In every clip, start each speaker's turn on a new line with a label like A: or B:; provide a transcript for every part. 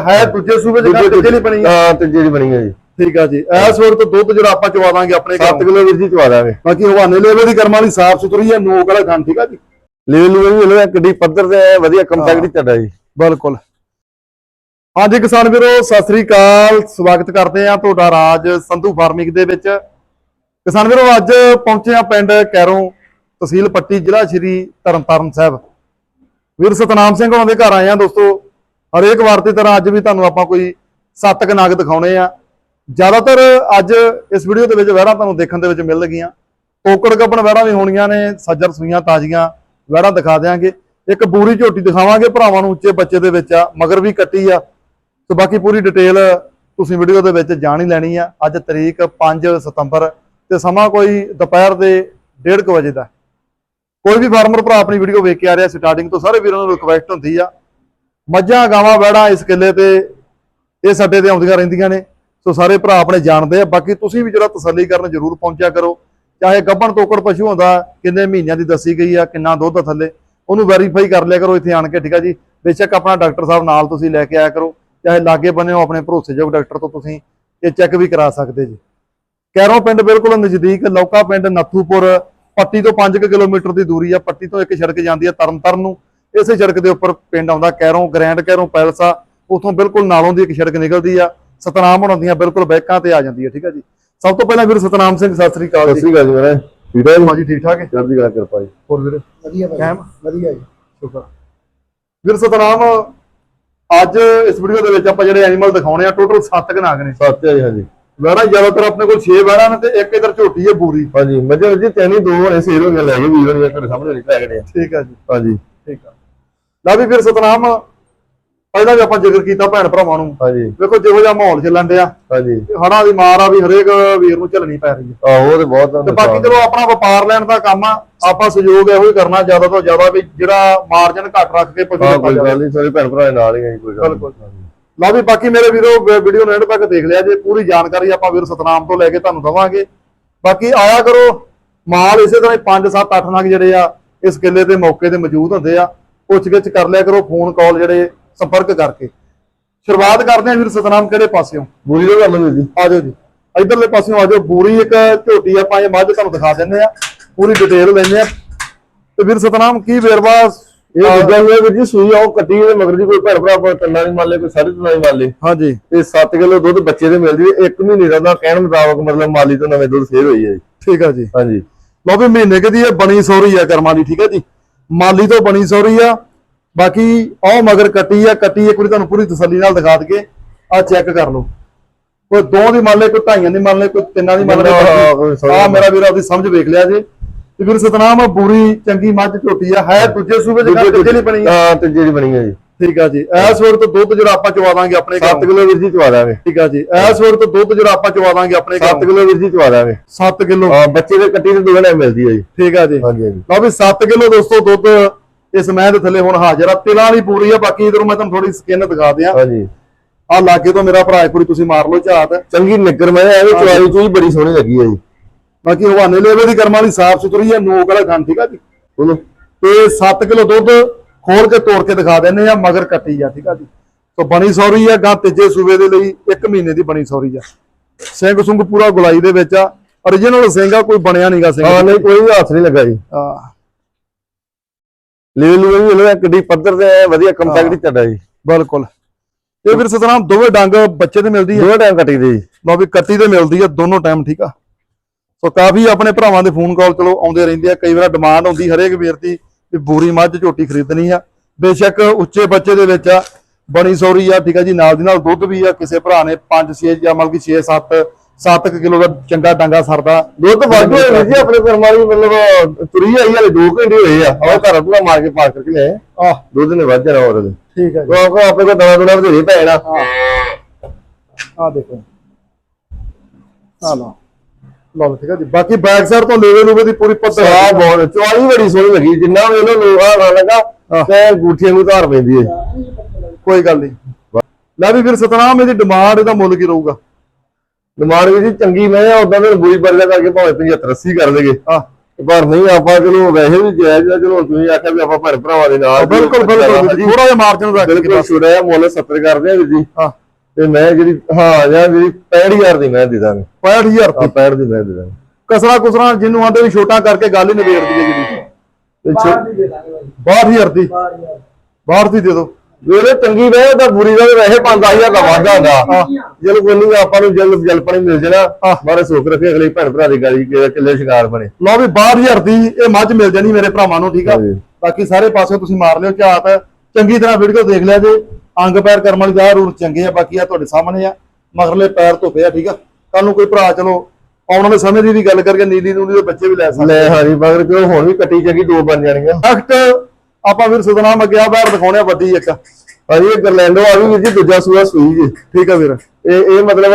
A: ਹੈ ਦੂਜੇ ਸੂਬੇ ਦੇ ਘਰ ਤੀਜੇ ਲਈ ਬਣੀ ਹੈ।
B: ਹਾਂ ਤੀਜੇ ਦੀ ਬਣੀ ਹੈ ਜੀ।
A: ਠੀਕ ਆ ਜੀ। ਇਸ ਵਕਤ ਦੁੱਧ ਜਿਹੜਾ ਆਪਾਂ ਚਵਾ ਦਾਂਗੇ ਆਪਣੇ
B: 7
A: ਘਰੋਂ
B: ਕਿਲੋ ਵੀਰ ਜੀ ਚਵਾ ਦਾਂਗੇ।
A: ਬਾਕੀ ਹਵਾਨੇ ਲੇਵੇ ਦੀ ਕਰਮਾਂ ਦੀ ਸਾਫ਼ ਸੁਥਰੀ ਹੈ ਨੋਕ ਵਾਲਾ ਖਾਨ ਠੀਕ ਆ ਜੀ?
B: ਲੈਵਲ ਨੂੰ ਵੀ ਗੱਡੀ ਪੱਧਰ ਤੇ ਵਧੀਆ ਕੰਪੈਕਟ ਚੱਲਦਾ ਜੀ।
A: ਬਿਲਕੁਲ। ਹਾਂਜੀ ਕਿਸਾਨ ਵੀਰੋ ਸਤਿ ਸ੍ਰੀ ਅਕਾਲ। ਸਵਾਗਤ ਕਰਦੇ ਆ ਤੁਹਾਡਾ ਰਾਜ ਸੰਧੂ ਫਾਰਮਿੰਗ ਦੇ ਵਿੱਚ। ਕਿਸਾਨ ਵੀਰੋ ਅੱਜ ਪਹੁੰਚੇ ਆ ਪਿੰਡ ਕੈਰੋਂ ਤਹਿਸੀਲ ਪੱਟੀ ਜ਼ਿਲ੍ਹਾ ਸ਼੍ਰੀ ਤਰਨਤਾਰਨ ਸਾਹਿਬ। ਵੀਰ ਸਤਨਾਮ ਸਿੰਘ ਉਹਨਾਂ ਦੇ ਘਰ ਆਏ ਆ ਦੋਸਤੋ। ਹਰੇਕ ਵਾਰ ਦੀ ਤਰ੍ਹਾਂ ਅੱਜ ਵੀ ਤੁਹਾਨੂੰ ਆਪਾਂ ਕੋਈ ਸੱਤ ਕੁ ਨਾਗ ਦਿਖਾਉਣੇ ਆ। ਜ਼ਿਆਦਾਤਰ ਅੱਜ ਇਸ ਵੀਡੀਓ ਦੇ ਵਿੱਚ ਵਹਿਰਾਂ ਤੁਹਾਨੂੰ ਦੇਖਣ ਦੇ ਵਿੱਚ ਮਿਲ ਲੱਗੀਆਂ ਕੋਕੜ ਗੱਬਣ ਵਹਿਰਾਂ ਵੀ ਹੋਣੀਆਂ ਨੇ, ਸੱਜਰ ਸੂਈਆਂ ਤਾਜ਼ੀਆਂ ਵਹਿਰਾਂ ਦਿਖਾ ਦਿਆਂਗੇ। ਇੱਕ ਬੂਰੀ ਝੋਟੀ ਦਿਖਾਵਾਂਗੇ ਭਰਾਵਾਂ ਨੂੰ ਉੱਚੇ ਬੱਚੇ ਦੇ ਵਿੱਚ ਆ, ਮਗਰ ਵੀ ਕੱਟੀ ਆ। ਸੋ ਬਾਕੀ ਪੂਰੀ ਡਿਟੇਲ ਤੁਸੀਂ ਵੀਡੀਓ ਦੇ ਵਿੱਚ ਜਾਣ ਹੀ ਲੈਣੀ ਆ। ਅੱਜ ਤਰੀਕ 5 ਸਤੰਬਰ ਤੇ ਸਮਾਂ ਕੋਈ ਦੁਪਹਿਰ ਦੇ 1:30 ਵਜੇ ਦਾ। ਕੋਈ ਵੀ ਫਾਰਮਰ ਭਰਾ ਆਪਣੀ ਵੀਡੀਓ ਵੇਖ ਕੇ ਆ ਰਿਹਾ, ਸਟਾਰਟਿੰਗ ਤੋਂ ਸਾਰੇ ਵੀਰਾਂ ਨੂੰ ਰਿਕਵੈਸਟ ਹੁੰਦੀ ਆ। ਮੱਝਾਂ, ਗਾਵਾਂ, ਵੜਾ ਇਸ ਕਿੱਲੇ ਤੇ ਇਹ ਸੱਟੇ ਤੇ ਆਉਂਦੀਆਂ ਰਹਿੰਦੀਆਂ ਨੇ। ਸੋ ਸਾਰੇ ਭਰਾ ਆਪਣੇ ਜਾਣਦੇ ਆ। ਬਾਕੀ ਤੁਸੀਂ ਵੀ ਜਿਹੜਾ ਤਸੱਲੀ ਕਰਨ ਜ਼ਰੂਰ ਪਹੁੰਚਿਆ ਕਰੋ। ਚਾਹੇ ਗੱਭਣ, ਤੋਕੜ, ਪਸ਼ੂ ਹੁੰਦਾ, ਕਿੰਨੇ ਮਹੀਨਿਆਂ ਦੀ ਦੱਸੀ ਗਈ ਆ, ਕਿੰਨਾ ਦੁੱਧ ਆ ਥੱਲੇ, ਉਹਨੂੰ ਵੈਰੀਫਾਈ ਕਰ ਲਿਆ ਕਰੋ ਇੱਥੇ ਆਣ ਕੇ, ਠੀਕ ਆ ਜੀ? ਬੇਸ਼ੱਕ ਆਪਣਾ ਡਾਕਟਰ ਸਾਹਿਬ ਨਾਲ ਤੁਸੀਂ ਲੈ ਕੇ ਆਇਆ ਕਰੋ। ਚਾਹੇ ਲਾਗੇ ਬੰਨੇ ਹੋ, ਆਪਣੇ ਭਰੋਸੇਯੋਗ ਡਾਕਟਰ ਤੋਂ ਤੁਸੀਂ ਇਹ ਚੈੱਕ ਵੀ ਕਰਾ ਸਕਦੇ ਜੀ। ਕੈਰੋਂ ਪਿੰਡ ਬਿਲਕੁਲ ਨਜ਼ਦੀਕ, ਲੌਕਾ ਪਿੰਡ ਨੱਥੂਪੁਰ, ਪੱਟੀ ਤੋਂ 5 ਕਿਲੋਮੀਟਰ ਦੀ ਦੂਰੀ ਆ। ਪੱਟੀ ਤੋਂ ਇੱਕ ਸੜਕ ਜਾਂਦੀ ਆ ਤਰਨਤਾਰਨ ਨੂੰ। ਇਸੇ ਸੜਕ ਦੇ ਉੱਪਰ ਪਿੰਡ ਆਉਂਦਾ ਕੈਰੋਂ ਗ੍ਰੈਂਡ ਕੈਰੋਂ ਪੈਲਸ ਆ ਉਥੋਂ ਬਿਲਕੁਲ ਨਾਲੋਂ ਦੀ ਇੱਕ ਸੜਕ ਨਿਕਲਦੀ ਆ। ਸਤਨਾਮ ਹੋਣਾ ਦੀਆਂ ਬਿਲਕੁਲ ਬੈਕਾਂ ਤੇ ਆ ਜਾਂਦੀ ਆ ਠੀਕ ਆ ਜੀ। ਸਭ ਤੋਂ ਪਹਿਲਾਂ ਵੀਰ ਸਤਨਾਮ ਸਿੰਘ ਸਤਿ ਸ੍ਰੀ ਅਕਾਲ
B: ਸਤਿ
A: ਜੀ
B: ਸ੍ਰੀ ਅਕਾਲ ਜੀ ਮੇਰੇ ਠੀਕ ਹੈ ਜੀ?
A: ਹਾਂਜੀ ਠੀਕ ਠਾਕ ਹੈ
B: ਚੜ੍ਹਦੀ ਕਲਾ ਕਿਰਪਾ ਜੀ।
A: ਹੋਰ ਵੀਰੇ?
C: ਵਧੀਆ
A: ਕਾਇਮ
C: ਵਧੀਆ ਜੀ।
A: ਸ਼ੁਕਰ। ਵੀਰ ਸਤਨਾਮ ਅੱਜ ਇਸ ਵੀਡੀਓ ਦੇ ਵਿੱਚ ਆਪਾਂ ਜਿਹੜੇ ਐਨੀਮਲ ਦਿਖਾਉਣੇ ਆ ਟੋਟਲ 7 ਕਨਾਗ ਨੇ।
B: ਸੱਤ ਹੈ ਜੀ ਹਾਂਜੀ।
A: ਵੈੜਾ ਜ਼ਿਆਦਾਤਰ ਆਪਣੇ ਕੋਲ 6 ਵੈੜਾ ਨੇ ਤੇ ਇੱਕ ਇਧਰ ਝੋਟੀ ਹੈ ਬੂਰੀ।
B: ਹਾਂਜੀ ਮੱਝਾਂ ਜੀ ਤਿੰਨ ਹੀ ਦੋ ਹੋਣੇ ਸੇਲ ਹੋ ਗਏ ਲੈ ਗਏ ਵੀਰ ਨੇ ਤੁਹਾਡੇ ਸਾਹਮਣੇ ਲਿਖਿਆ ਗਏ
A: ਠੀਕ ਆ ਜੀ।
B: ਹਾਂਜੀ।
A: ਠੀਕ ਆ। ਲੈ ਵੀ ਫਿਰ ਸਤਨਾਮ ਪਹਿਲਾਂ ਵੀ ਆਪਾਂ ਜ਼ਿਕਰ ਕੀਤਾ ਭੈਣ ਭਰਾਵਾਂ ਨੂੰ।
B: ਹਾਂਜੀ।
A: ਵੇਖੋ ਜਿਹੋ ਜਿਹਾ ਮਾਹੌਲ ਚੱਲਣ ਡਿਆ।
B: ਹਾਂਜੀ।
A: ਹੜਾਂ ਦੀ ਮਾਰ ਆ ਵੀ ਹਰੇਕ ਵੀਰ ਨੂੰ ਝੱਲਣੀ ਪੈ ਰਹੀ ਹੈ।
B: ਆਹੋ ਉਹ ਤੇ ਬਹੁਤ
A: ਤੇ ਬਾਕੀ ਚਲੋ ਆਪਣਾ ਵਪਾਰ ਲੈਣ ਦਾ ਕੰਮ ਆ ਆਪਾਂ ਸਹਿਯੋਗ ਇਹੋ ਹੀ ਕਰਨਾ ਜ਼ਿਆਦਾ ਤੋਂ ਜ਼ਿਆਦਾ ਵੀ ਜਿਹੜਾ ਮਾਰਜਨ ਘੱਟ ਰੱਖ ਕੇ ਪਸ਼ੂ
B: ਕੋਈ ਗੱਲ ਨਹੀਂ ਸਾਰੇ ਭੈਣ ਭਰਾ ਦੇ ਨਾਲ ਹੀ ਕੋਈ ਗੱਲ
A: ਬਿਲਕੁਲ। ਲਓ ਵੀ ਬਾਕੀ ਮੇਰੇ ਵੀਰੋ ਵੀਡੀਓ ਨੂੰ ਐਂਡ ਤੱਕ ਦੇਖ ਲਿਆ ਜੇ ਪੂਰੀ ਜਾਣਕਾਰੀ ਆਪਾਂ ਵੀਰ ਸਤਨਾਮ ਤੋਂ ਲੈ ਕੇ ਤੁਹਾਨੂੰ ਦਵਾਂਗੇ। ਬਾਕੀ ਆਇਆ ਕਰੋ ਮਾਲ ਇਸੇ ਤਰ੍ਹਾਂ 5 7 8 ਨਗ ਜਿਹੜੇ ਆ ਇਸ ਕਿੱਲੇ ਤੇ ਮੌਕੇ ਤੇ ਮੌਜੂਦ ਹੁੰਦੇ ਆ। ਪੁੱਛ ਗਿੱਛ ਕਰ ਲਿਆ ਕਰੋ ਫੋਨ ਕਾਲ ਜਿਹੜੇ ਸੰਪਰਕ ਕਰਕੇ। ਸ਼ੁਰੂਆਤ ਕਰਦੇ ਆ ਵੀਰ ਸਤਨਾਮ ਕਿਹੜੇ ਪਾਸਿਓਂ?
B: ਬੁਰੀ ਦਾ ਗੱਲ ਨਹੀਂ ਜੀ।
A: ਆ ਜਾਓ ਜੀ। ਇਧਰਲੇ ਪਾਸਿਓਂ ਆ ਜਾਓ। ਬੂਰੀ ਇੱਕ ਝੋਟੀ ਆਪਾਂ ਇਹ ਮੱਝ ਤੁਹਾਨੂੰ ਦਿਖਾ ਦਿੰਦੇ ਆ ਪੂਰੀ ਡਿਟੇਲ ਲੈਂਦੇ ਆ ਤੇ ਵੀਰ ਸਤਨਾਮ ਕੀ ਵੇਰਵਾ
B: ਇਹ ਦੂਜਾ ਇਹ ਵੀਰ ਜੀ ਸੂਈ ਆ ਉਹ ਕੱਟੀ ਦੇ ਮਗਰ ਦੀ ਕੋਈ ਭੈਣ ਭਰਾ ਕੋਈ ਤਿੰਨਾਂ ਨਹੀਂ ਮੰਨ ਲੇ ਕੋਈ ਸਾਢੇ ਤਿੰਨਾਂ ਨਹੀਂ ਮੰਨ ਲੇ
A: ਹਾਂਜੀ।
B: ਤੇ 7 ਕਿਲੋ ਦੁੱਧ ਬੱਚੇ ਦੇ ਮਿਲਦੀ ਹੈ। ਇੱਕ ਮਹੀਨੇ ਦਾ ਕਹਿਣ ਮੁਤਾਬਕ ਮਤਲਬ ਮਾਲੀ ਤੋਂ ਨਵੇਂ ਦੁੱਧ ਫੇਰ ਹੋਈ ਹੈ ਜੀ।
A: ਠੀਕ ਆ ਜੀ।
B: ਹਾਂਜੀ।
A: ਲਓ ਵੀ ਮਹੀਨੇ ਕੁ ਦੀ ਇਹ ਬਣੀ ਸੋਰੀ ਆ ਕਰਮਾਂ ਦੀ ਠੀਕ ਹੈ ਜੀ। ਮਾਲੀ ਤੋਂ ਬਣੀ ਸੋਰੀ ਆ। ਬਾਕੀ ਆਹ ਮਗਰ ਕੱਟੀ ਆ ਕੱਟੀ ਇੱਕ ਵਾਰੀ ਤੁਹਾਨੂੰ ਪੂਰੀ ਤਸੱਲੀ ਨਾਲ ਦਿਖਾ ਦਈਏ। ਆ ਚੈੱਕ ਕਰ ਲਓ। ਕੋਈ ਦੋ ਦੀ ਮੰਨ ਲੈ ਕੋਈ ਢਾਈਆਂ ਦੀ ਮੰਨ ਲੈ ਕੋਈ ਤਿੰਨਾਂ ਦੀ ਮੰਨ ਲੈ
B: ਦੀ
A: ਆ। ਮੇਰਾ ਵੀਰ ਆਪਦੀ ਸਮਝ ਵੇਖ ਲਿਆ ਜੀ। ਤੇ ਵੀਰ ਸਤਨਾਮ ਬੂਰੀ ਚੰਗੀ ਮੱਝ ਝੋਟੀ ਆ ਹੈ ਦੂਜੇ ਸੂਬੇ ਦੇ ਘਰ ਤੀਜੇ ਲਈ ਬਣੀ ਆ?
B: ਹਾਂ ਤੇ ਜਿਹੜੀ ਬਣੀ ਹੈ ਜੀ।
A: ਠੀਕ ਆ ਜੀ। ਇਸ ਵਕਤ ਦੁੱਧ ਜਿਹੜਾ ਆਪਾਂ ਚਵਾ ਦਾਂਗੇ ਆਪਣੇ
B: 7
A: ਘਰੋਂ
B: ਕਿਲੋ ਵੀਰ ਜੀ ਚਵਾ ਦਾਂਗੇ।
A: ਠੀਕ ਆ ਜੀ। ਇਸ ਵਕਤ ਦੁੱਧ ਜਿਹੜਾ ਆਪਾਂ ਚਵਾ ਦਾਂਗੇ ਆਪਣੇ
B: 7
A: ਘਰੋਂ
B: ਕਿਲੋ ਵੀਰ ਜੀ ਚਵਾ ਦਾਂਗੇ।
A: 7 ਕਿਲੋ।
B: ਹਾਂ ਬੱਚੇ ਦੇ ਕੱਟੀ ਦੇ ਦੁਗਣੇ ਮਿਲਦੀ ਹੈ ਜੀ।
A: ਠੀਕ ਆ ਜੀ।
B: ਹਾਂਜੀ ਹਾਂਜੀ।
A: ਲਓ ਵੀ 7 ਕਿਲੋ ਦੋਸਤੋ ਦੁੱਧ ਇਸ ਮੈਂ ਦੇ ਥੱਲੇ ਹੁਣ ਹਾਜ਼ਰ ਆ। ਤਿਲਾਂ ਵਾਲੀ ਪੂਰੀ ਆ ਬਾਕੀ ਇਧਰੋਂ ਮੈਂ ਤੁਹਾਨੂੰ ਥੋੜੀ ਸਕਿਨ ਦਿਖਾ ਦਿਆਂ।
B: ਹਾਂਜੀ।
A: ਆ ਲਾਗੇ ਤੋਂ ਮੇਰਾ ਭਰਾ ਵਾਰੀ ਤੁਸੀਂ ਮਾਰ ਲਓ ਝਾਤ।
B: ਚੰਗੀ ਨਿੱਕਰ ਮੈਂ ਐਵੇਂ ਚਵਾਈ ਚੂਈ ਬੜੀ ਸੋਹਣੀ ਲੱਗੀ ਹੈ ਜੀ।
A: ਬਾਕੀ ਹਵਾਨੇ ਲੇਵੇ ਦੀ ਕਰਮਾਂ ਦੀ ਸਾਫ਼ ਸੁਥਰੀ ਆ ਨੋਕ ਵਾਲਾ ਖਾਨ ਠੀਕ ਆ ਜੀ।
B: ਬੋਲੋ।
A: ਤੇ 7 ਕਿਲੋ ਦੁੱਧ ਖੋਲ ਕੇ ਤੋੜ ਕੇ ਦਿਖਾ ਦਿੰਨੇ ਆ ਮਗਰ ਕੱਟੀ ਆ ਠੀਕ ਆ ਜੀ? ਸੋ ਬਣੀ ਸੌਰੀ ਆ ਗਾਂ ਤੀਜੇ ਸੂਬੇ ਦੇ ਲਈ 1 ਮਹੀਨੇ ਦੀ ਬਣੀ ਸੌਰੀ ਆ। ਸਿੰਘ ਸੁੰਗ ਪੂਰਾ ਗੁਲਾਈ ਦੇ ਵਿੱਚ ਆ। Origignal ਸਿੰਘ ਆ ਕੋਈ ਬਣਿਆ ਨਹੀਂਗਾ ਸਿੰਘ।
B: ਹਾਂ ਨਹੀਂ ਕੋਈ ਹੱਥ ਨਹੀਂ ਲੱਗਾ ਜੀ।
A: ਆ
B: ਲੈਵਲ ਨੂੰ ਵੀ ਮਿਲਦਾ ਗੱਡੀ ਪੱਧਰ ਤੇ ਵਧੀਆ ਕੰਪੈਕਟ ਚੱਲਦਾ ਜੀ।
A: ਬਿਲਕੁਲ। ਇਹ ਵੀਰ ਸਤਨਾਮ ਦੋਵੇਂ ਡੰਗ ਬੱਚੇ ਤੇ ਮਿਲਦੀ ਆ?
B: ਦੋ ਟਾਈਮ ਕੱਟੀ ਦੇ ਜੀ।
A: ਲਓ ਵੀ ਕੱਟੀ ਤੇ ਮਿਲਦੀ ਆ ਦੋਨੋਂ ਟਾਈਮ ਠੀਕ ਆ? ਸੋ ਕਾਫੀ ਆਪਣੇ ਭਰਾਵਾਂ ਦੇ ਫੋਨ ਕਾਲ ਚਲੋ ਆਉਂਦੇ ਰਹਿੰਦੇ ਆ। ਕਈ ਵਾਰ ਡਿਮਾਂਡ ਹੁੰਦੀ ਹਰੇਕ ਵੀਰ ਦੀ ਵੀ ਬੂਰੀ ਮੱਝ ਝੋਟੀ ਖਰੀਦਣੀ ਆ। ਬੇਸ਼ੱਕ ਉੱਚੇ ਬੱਚੇ ਦੇ ਵਿੱਚ ਆ ਬਣੀ ਸੌਰੀ ਆ ਠੀਕ ਆ ਜੀ ਨਾਲ ਦੀ ਨਾਲ ਦੁੱਧ ਵੀ ਆ ਕਿਸੇ ਭਰਾ ਨੇ 5 6 ਜਾਂ ਮਤਲਬ ਕਿ 6 7 7 ਕਿਲੋ ਦਾ ਚੰਗਾ ਡੰਗਾ ਸਰਦਾ।
B: ਦੁੱਧ ਵਾਧੂ ਹੈ ਵੀਰ ਜੀ ਆਪਣੇ ਘਰ ਮਤਲਬ ਤੁਰੀ ਆਈ ਹਲੇ 2 ਘੰਟੇ ਹੋਏ ਆ। ਉਹ ਘਰ ਪੂਰਾ ਮਾਰ ਕੇ ਪਾਰ ਕਰਕੇ ਲਿਆਏ।
A: ਆਹ।
B: ਦੁੱਧ ਨੇ ਵੱਧ ਜਾਣਾ ਹੋਰ
A: ਠੀਕ ਆ ਜੀ।
B: ਉਹ ਕੋ ਆਪਣੇ ਕੋ ਦਵਾ ਦੁਨਾ ਵਧੇਰੇ ਪੈਣਾ
A: ਆ। ਦੇਖੋ। ਆ ਲਓ। ਲਓ ਠੀਕ ਆ ਜੀ। ਬਾਕੀ ਬੈਕ ਸਾਈਡ ਤੋਂ ਲੇਵੇ ਲੂਵੇ ਦੀ ਪੂਰੀ ਪੱਧਰ
B: ਆ ਬਹੁਤ ਚਵਾਈ ਬੜੀ ਸੋਹਣੀ ਲੱਗੀ। ਜਿੰਨਾ ਵੀ ਇਹਨਾਂ ਨੂੰ ਆ ਲੱਗਾ ਤੇ ਗੂਠੀਆਂ ਨੂੰ ਧਾਰ ਪੈਂਦੀ ਹੈ
A: ਕੋਈ ਗੱਲ ਨਹੀਂ। ਲੈ ਵੀ ਫਿਰ ਸਤਨਾਮ ਇਹਦੀ ਡਿਮਾਂਡ ਇਹਦਾ ਮੁੱਲ ਕੀ ਰਹੂਗਾ?
B: ਡਿਮਾਂਡ ਵੀ ਜੀ ਚੰਗੀ ਮੈਂ ਆ ਉਦਾਂ ਦੇ ਬੂਈ ਬਰਗਾ ਕਰਕੇ ਭਾਵੇਂ 75 80 ਕਰ ਲੇਗੇ
A: ਆ
B: ਪਰ ਨਹੀਂ ਆਪਾਂ ਚਲੋ ਵੈਸੇ ਵੀ ਜਾਇਜ਼ ਆ ਚਲੋ ਤੁਸੀਂ ਆਖਿਆ ਵੀ ਆਪਾਂ ਭੈਣ ਭਰਾਵਾਂ ਦੇ ਨਾਲ
A: ਬਿਲਕੁਲ ਬਿਲਕੁਲ ਥੋੜਾ ਜਿਹਾ ਮਾਰਜਨ ਰੱਖ ਕੇ
B: ਛੋਟਾ ਜਿਹਾ ਮੁੱਲ 70 ਕਰਦੇ ਆ ਵੀਰ ਜੀ।
A: ਹਾਂ।
B: ਤੇ ਮੈਂ ਜਿਹੜੀ ਹਾਂ ਜਾਂ ਜਿਹੜੀ 65000 ਦੀ ਮੈਂ ਦੇ ਦਾਂਗੇ।
A: 65000
B: ਆ
A: ਰੁਪਏ
B: 65 ਦੀ ਮੈਂ ਦੇ ਦਾਂਗੇ।
A: ਕਸਰਾ ਕੁਸਰਾ ਜਿਹਨੂੰ ਆਂਦੇ ਵੀ ਛੋਟਾ ਕਰਕੇ ਗੱਲ ਹੀ ਨਿਬੇੜ ਦਈਏ ਜਿਹੜੀ
B: ਤੇ ਛੋ-
C: ਬਾਹਰ ਦੀ ਦੇ ਦਾਂਗੇ
A: 62000
C: ਬਾਈ
A: ਦੀ ਦੀ? ਦੇ
B: ਜਿਹੜੇ ਚੰਗੀ ਵੇ ਤਾਂ ਬੁਰੀ ਦਾ ਵੈਸੇ 5000 ਦਾ ਵਾਧਾ ਹੁੰਦਾ। ਕੋਈ ਨਹੀਂ ਆਪਾਂ ਨੂੰ ਜਲ ਜਲ ਪਾਣੀ ਮਿਲ ਜਾਣਾ। ਮਾਰੇ ਸੁੱਖ ਰੱਖੇ ਅਗਲੇ ਭੈਣ ਭਰਾ ਦੀ ਗਾਲੀ ਕਿ ਕਿੱਲੇ ਸ਼ਿਕਾਰ ਬਣੇ।
A: ਲਓ ਵੀ 62000 ਦੀ ਇਹ ਮੱਝ ਮਿਲ ਜਾਣੀ ਮੇਰੇ ਭਰਾਵਾਂ ਨੂੰ ਠੀਕ ਆ। ਬਾਕੀ ਸਾਰੇ ਪਾਸੇ ਤੁਸੀਂ ਮਾਰ ਲਿਓ ਝਾਤ। ਚੰਗੀ ਤਰ੍ਹਾਂ ਵੀਡੀਓ ਦੇਖ ਲਿਆ ਜੇ। ਅੰਗ ਪੈਰ ਕਰਮ ਵਾਲੀ ਦਾ ਰੂਰ ਚੰਗੇ ਆ ਬਾਕੀ ਆ ਤੁਹਾਡੇ ਸਾਹਮਣੇ ਆ। ਮਗਰਲੇ ਪੈਰ ਧੁੱਪੇ ਆ ਠੀਕ ਆ? ਕੱਲ ਨੂੰ ਕੋਈ ਭਰਾ ਚਲੋ ਆਉਣ ਵਾਲੇ ਸਮੇਂ ਦੀ ਵੀ ਗੱਲ ਕਰਕੇ ਨੀਲੀ ਨੂਲੀ ਦੇ ਬੱਚੇ ਵੀ ਲੈ ਸਕਦੇ
B: ਲੈ ਹਾਂਜੀ ਮਗਰ ਚਲੋ ਹੁਣ ਵੀ ਕੱਟੀ ਚੰਗੀ ਦੋ ਬਣ ਜਾਣੀਆਂ
A: ਨੈਕਸਟ ਆਪਾਂ ਵੀਰ ਸਤਨਾਮ ਅੱਗੇ ਆ ਬਾਹਰ ਦਿਖਾਉਣੇ ਆ ਵੱਡੀ ਇੱਕ।
B: ਹਾਂਜੀ ਇਹ ਗਰਲੈਂਡੋ ਆ ਵੀ ਵੀਰ ਜੀ ਦੂਜਾ ਸੂਆ ਸੂਈ ਜੀ।
A: ਠੀਕ ਆ ਵੀਰ।
B: ਇਹ ਇਹ ਮਤਲਬ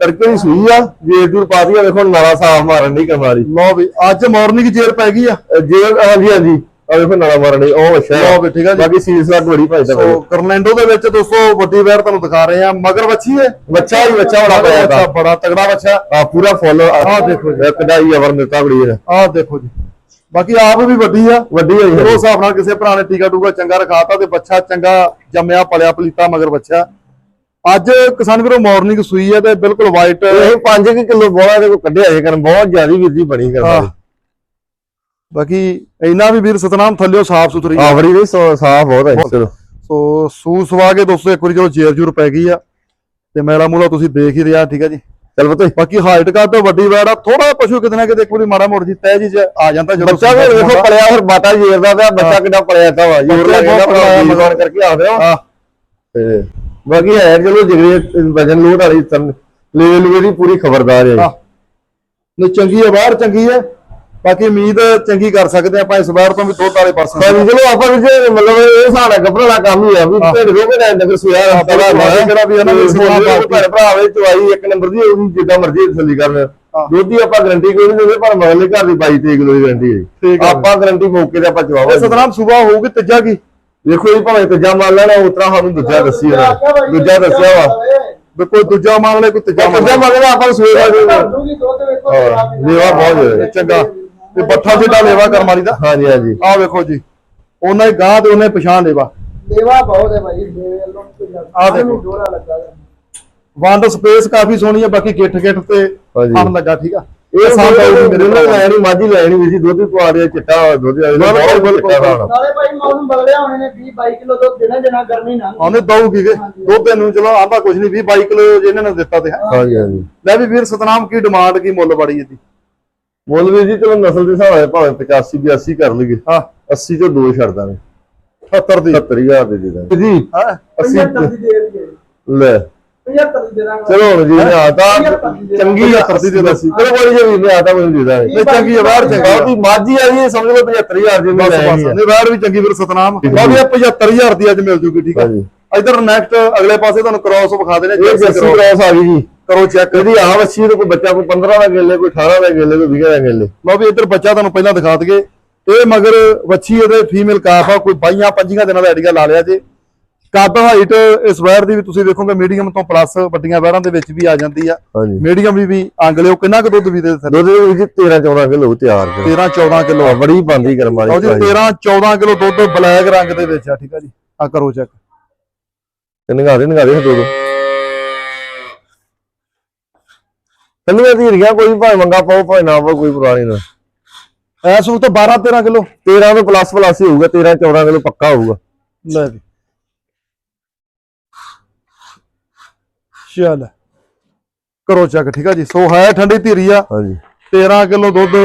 B: ਤੜਕੇ ਦੀ ਸੂਈ ਆ ਜੇ ਦੂਰ ਪਾਦੀ ਆ ਵੇਖੋ ਨਾਲਾ ਸਾਫ਼ ਮਾਰਨ ਦੀ ਕਮਾਰੀ।
A: ਲਓ ਵੀ ਅੱਜ ਮਾਰਨਿੰਗ ਜੇਰ ਪੈ ਗਈ ਆ।
B: ਜੇ ਹਾਂਜੀ ਹਾਂਜੀ। ਆ ਵੇਖੋ ਨਾਲਾ ਮਾਰਨ ਦੀ ਉਹ ਅੱਛਾ
A: ਲਓ ਵੀ ਠੀਕ ਆ ਜੀ।
B: ਬਾਕੀ ਸੀਸ ਦਾ ਬੜੀ ਭਾਈ ਦਾ
A: ਸੋ ਕਰਨੈਂਡੋ ਦੇ ਵਿੱਚ ਦੋਸਤੋ ਵੱਡੀ ਵੈਰ ਤੁਹਾਨੂੰ ਦਿਖਾ ਰਹੇ ਆ ਮਗਰ ਬੱਚੀ ਹੈ।
B: ਬੱਚਾ ਹੀ ਬੱਚਾ ਬੜਾ ਪਿਆ
A: ਬੱਚਾ ਬੜਾ ਤਗੜਾ ਬੱਚਾ
B: ਆ ਪੂਰਾ ਫੁੱਲ
A: ਆਹ ਦੇਖੋ ਜੀ।
B: ਕਢਾਈ ਅਵਰ ਦਿੱਤਾ ਬੜੀ ਹੈ
A: ਆਹ ਦੇਖੋ ਜੀ। ਬਾਕੀ ਆਪ ਵੀ ਵੱਡੀ ਆ।
B: ਵੱਡੀ ਹੋਈ
A: ਉਹ
B: ਹੈ
A: ਹਿਸਾਬ ਨਾਲ ਕਿਸੇ ਭਰਾ ਨੇ ਟੀਕਾ ਟੂਕਾ ਚੰਗਾ ਰਖਾਤਾ ਤੇ ਬੱਚਾ ਚੰਗਾ ਜੰਮਿਆ ਪਲਿਆ ਪਲੀਤਾ ਮਗਰ ਬੱਚਾ ਅੱਜ ਕਿਸਾਨ ਵੀਰੋ ਮਾਰਨਿੰਗ ਸੂਈ ਹੈ ਤੇ ਬਿਲਕੁਲ ਵਾਈਟ
B: ਇਹ 5 ਕਿਲੋ ਬੋਲਾ ਦੇ ਕੋ ਕੱਢਿਆ ਜੇ ਕਰਨ ਬਹੁਤ ਜ਼ਿਆਦੀ ਵੀਰ ਜੀ ਬਣੀ। ਕਰਦਾ
A: ਬਾਕੀ ਇੰਨਾ ਵੀ ਵੀਰ ਸਤਨਾਮ ਥੱਲਿਓ ਸਾਫ਼ ਸੁਥਰੀ ਆ।
B: ਆ ਬੜੀ ਨਹੀਂ ਸਾਫ਼ ਬਹੁਤ ਹੈ ਚਲੋ।
A: ਸੋ ਸੂ ਸਵਾ ਕੇ ਦੋਸਤੋ ਇੱਕ ਵਾਰੀ ਚਲੋ ਜੇਰ ਜੂਰ ਪੈ ਗਈ ਆ ਤੇ ਮੇਲਾ ਮੂਲਾ ਤੁਸੀਂ ਦੇਖ ਹੀ ਰਿਹਾ ਠੀਕ ਆ ਜੀ।
B: ਚਲ ਬਤੋ
A: ਬਾਕੀ ਹਾਈਟ ਕਾ ਤਾਂ ਵੱਡੀ ਵੈੜ ਆ ਥੋੜਾ ਪਸ਼ੂ ਕਿਤੇ ਨਾ ਕਿਤੇ ਇੱਕ ਵਾਰੀ ਮਾੜਾ ਮੋੜ ਜੀ ਤੈ ਜੀ ਆ ਜਾਂਦਾ ਜਦੋਂ
B: ਬੱਚਾ ਵੀ ਵੇਖੋ ਪਲਿਆ ਫਿਰ ਬਾਟਾ ਜੇਰਦਾ ਪਿਆ ਬੱਚਾ ਕਿੱਡਾ ਪਲਿਆ ਤਾ ਵਾ ਜੋਰ ਲੱਗਦਾ
A: ਪਲਿਆ ਮਗਰ।
B: ਕਰਕੇ ਆਉਂਦੇ ਹੋ।
A: ਆ
B: ਤੇ ਬਾਕੀ ਹੈ ਚਲੋ ਜਿਗਰੇ ਵਜਨ ਲੋਡ ਵਾਲੀ ਤਨ ਲੈਵਲ ਵੀ ਦੀ ਪੂਰੀ ਖਬਰਦਾਰ ਹੈ।
A: ਨਹੀਂ ਚੰਗੀ ਹੈ ਬਾਹਰ ਚੰਗੀ ਹੈ ਬਾਕੀ ਉਮੀਦ ਚੰਗੀ ਕਰ ਸਕਦੇ ਆਪਾਂ ਇਸ ਵਾਰ ਤੋਂ ਵੀ ਦੁੱਧ ਵਾਲੇ ਪਾਸੇ।
B: ਪਰ ਚਲੋ ਆਪਾਂ ਵੀ ਜੇ ਮਤਲਬ ਇਹ ਹਿਸਾਬ ਨਾਲ ਗੱਭਰਾ ਦਾ ਕੰਮ ਹੀ ਆ ਵੀ। ਢਿੱਡ ਰੋਗੇ ਦਾ ਨਗਰ ਸੁਆ
A: ਬਿਲਕੁਲ,
B: ਹਫਤਾ
A: ਜਿਹੜਾ ਵੀ ਹੈ ਨਾ ਵੀ ਸਿੱਧਾ
B: ਭੈਣ ਭਰਾ ਵੇ ਚਵਾਈ ਇੱਕ ਨੰਬਰ ਦੀ ਉਹਦੀ ਜਿੱਦਾਂ ਮਰਜ਼ੀ ਤਸੱਲੀ ਕਰਨ। ਦੁੱਧ ਦੀ ਆਪਾਂ ਗਾਰੰਟੀ ਕੋਈ ਨਹੀਂ ਦਿੰਦੇ ਪਰ ਮਗਲੇ ਘਰ ਦੀ 22 ਤਰੀਕ ਦੀ ਗਾਰੰਟੀ ਹੈ।
A: ਠੀਕ ਹੈ।
B: ਆਪਾਂ ਗਾਰੰਟੀ ਮੌਕੇ ਤੇ ਆਪਾਂ ਚਵਾਵਾਂਗੇ
A: ਸਤਨਾਮ ਸੁਬਾ ਹੋਊਗੀ ਤੀਜਾ ਕੀ?
B: ਦੇਖੋ ਜੀ ਭਾਵੇਂ ਤੀਜਾ ਮੰਨ ਲੈਣਾ ਉਤਰਾ ਸਾਨੂੰ ਦੂਜਾ ਦੱਸੀ ਨੇ ਦੂਜਾ ਦੱਸਿਆ ਵਾ।
A: ਵੀ ਕੋਈ ਦੂਜਾ ਮੰਨ ਲੈ ਕੋਈ ਤੀਜਾ ਮੰਨ
B: ਤੀਜਾ
A: ਲੈ
B: ਮੰਨ ਲੈਣਾ ਆਪਾਂ ਸਵੇਰ ਦਾ
C: ਦੂਗੀ ਦੁੱਧ ਵੇਖੋ
B: ਹਾਂ, ਲੇਵਾ ਬਹੁਤ
A: ਚੰਗਾ। ਤੇ ਬੱਠਾ ਜਿੱਡਾ ਲੇਵਾ ਕਰਮ ਵਾਲੀ ਦਾ?
B: ਹਾਂਜੀ ਹਾਂਜੀ।
A: ਆਹ ਵੇਖੋ ਜੀ। ਉਹਨਾਂ ਹੀ ਗਾਂ ਤੇ ਉਹਨੇ ਪਛਾਣ ਲੇਵਾ।
C: ਦੇਵਾ ਬਹੁਤ ਹੈ ਭਾਈ ਦੇਵੇ ਵੱਲੋਂ
A: ਆਹ ਦੇਖੋ।
C: ਡੋਰਾ ਲੱਗਾ।
A: ਵੰਡ ਸਪੇਸ ਕਾਫੀ ਸੋਹਣੀ ਹੈ ਬਾਕੀ ਗਿੱਠ ਗਿੱਠ ਤੇ। ਫਣ ਲੱਗਾ ਠੀਕ ਆ?
B: ਇਹ ਸਾਡਾ
A: ਮੇਰੇ
B: ਮੇਰੇ
A: ਭਰਾਵਾਂ ਨੂੰ।
B: ਲੈਣੀ ਮਾਝੀ ਲੈਣੀ ਵੀ ਸੀ ਦੁੱਧ ਪਵਾ ਰਿਹਾ ਚਿੱਟਾ ਦੁੱਧ ਆ ਬਹੁਤ
A: ਬਿਲਕੁਲ,
B: ਖਾਣਾ
C: ਨਾਲੇ ਭਾਈ ਮੌਸਮ ਬਦਲਿਆ ਹੋਣੇ ਨੇ 20 22 ਕਿਲੋ ਦੁੱਧ ਦੇਣਾ ਜਨਾ ਗਰਮੀ ਨਾ
A: ਉਹਨੇ ਦਊਗੀ ਕਿ ਦੁੱਧ ਨੂੰ ਚਲੋ ਆਂਦਾ ਕੁਝ ਨਹੀਂ 20 22 ਕਿਲੋ ਜਿਹਨਾਂ ਨੇ ਦਿੱਤਾ ਤੇ ਹੈ।
B: ਹਾਂਜੀ ਹਾਂਜੀ।
A: ਲੈ ਵੀ ਵੀਰ ਸਤਨਾਮ ਕੀ ਡਿਮਾਂਡ ਕੀ ਮੁੱਲ ਬੜੀ ਇਹਦੀ।
B: ਮੁੱਲ ਵੀ ਜੀ ਚਲੋ ਨਸਲ ਦੇ ਹਿਸਾਬ ਨਾਲ ਭਾਵੇਂ 85 82 ਕਰ ਲਈਏ।
A: ਹਾਂ।
B: 80 ਤੋਂ ਦੋ ਛੱਡ ਦਾਂਗੇ।
A: 78 ਦੀ।
B: 70000 ਦੇ ਦੇ ਦਾਂਗੇ। ਜੀ।
A: ਹਾਂ
C: 75
B: 80
C: ਦੀ ਦੇ
B: ਲੈ।
C: 75 ਦੀ ਦੇ ਦਾਂਗੇ।
B: ਚਲੋ ਹੁਣ ਜੀ ਨੇ ਆਤਾ ਚੰਗੀ ਆ
A: 75 ਦੇ ਦੱਸੀ
B: ਚਲੋ ਕੋਈ ਜੀ ਨੇ ਆਤਾ ਮੈਨੂੰ ਦੇ ਦਾਂਗੇ।
A: ਇਹ ਚੰਗੀ ਆ ਬਾਹਰ ਚੰਗੀ
B: ਬਹੁਤੀ ਮਾਝੀ ਆ ਜੀ ਸਮਝ ਲਓ 75000 ਦੀ
A: ਬਸ ਬਸ।
B: ਲੈਣੀ ਆ।
A: ਨੇ ਵੈਰ ਵੀ ਚੰਗੀ ਵੀਰ ਸਤਨਾਮ। ਵੀ ਇਹ 75000 ਦੀ ਅੱਜ ਮਿਲ ਜੂਗੀ ਠੀਕ ਆ।
B: ਹਾਂਜੀ।
A: ਇਧਰ ਨੈਕਸਟ ਅਗਲੇ ਪਾਸੇ ਤੁਹਾਨੂੰ ਕ੍ਰਾਸ ਵਿਖਾ ਦੇਣੇ
B: ਕ੍ਰਾਸ ਆ ਗਈ ਜੀ।
A: ਕਰੋ ਚੈੱਕ
B: ਕਦੀ ਆ ਬੱਚੀ ਨੂੰ ਕੋਈ ਬੱਚਾ ਕੋਈ 15 ਦਾ ਗੇਲੇ ਕੋਈ 18 ਦਾ ਗੇਲੇ ਕੋਈ 20 ਦਾ ਗੇਲੇ।
A: ਲਓ ਵੀ ਇੱਧਰ ਬੱਚਾ ਤੁਹਾਨੂੰ ਪਹਿਲਾਂ ਦਿਖਾ ਦਈਏ। ਇਹ ਮਗਰ ਵੱਛੀ ਇਹਦੇ ਫੀਮੇਲ ਕਾਫ ਆ ਕੋਈ 22 25 ਦਿਨਾਂ ਦਾ ਐਡੀਆ ਲਾ ਲਿਆ ਜੇ। ਕੱਦ ਹਾਈਟ ਇਸ ਵੈਰ ਦੀ ਵੀ ਤੁਸੀਂ ਵੇਖੋਗੇ ਮੀਡੀਅਮ ਤੋਂ ਪਲੱਸ ਵੱਡੀਆਂ ਵੈਰਾਂ ਦੇ ਵਿੱਚ ਵੀ ਆ ਜਾਂਦੀ ਆ। ਮੀਡੀਅਮ ਵੀ ਵੀ ਅੰਗ ਲਿਓ ਕਿੰਨਾ ਕੁ ਦੁੱਧ ਵੀ ਦੇ ਸਕਦੇ
B: ਦੁੱਧ ਵਿੱਚ 13 14 ਕਿਲੋ ਤਿਆਰ ਜੀ
A: 13 14 ਕਿਲੋ।
B: ਬੜੀ ਬੰਦੀ ਕਰਮ ਵਾਲੀ
A: ਜੀ 13 14 ਕਿਲੋ ਦੁੱਧ ਬਲੈਕ ਰੰਗ ਦੇ ਵਿੱਚ ਆ ਠੀਕ ਆ ਜੀ। ਆ ਕਰੋ ਚੈੱਕ
B: ਤੇ ਨਿਗਾਹ ਦੇ ਨਿਗਾਹ ਦੇ ਦੋ ਦੋ। ਕੰਨੀਆਂ ਧੀਰੀਆਂ ਕੋਈ ਭਾਵੇਂ ਮੰਗਾ ਪਾਓ ਭਾਵੇਂ ਨਾ ਪਾਓ ਕੋਈ ਪੁਰਾਣੀ ਨਾ।
A: ਐਸ ਨੂੰ ਤਾਂ 12 13 ਕਿਲੋ।
B: 13 ਤੋਂ ਪਲੱਸ ਪਲੱਸ ਹੀ ਹੋਊਗਾ 13 14 ਕਿਲੋ ਪੱਕਾ ਹੋਊਗਾ।
A: ਲੈ ਵੀ। ਚੱਲ। ਕਰੋ ਚੈੱਕ ਠੀਕ ਆ ਜੀ? ਸੋ ਹੈ ਠੰਡੀ ਧੀਰੀ ਆ।
B: ਹਾਂਜੀ।
A: 13 ਕਿਲੋ ਦੁੱਧ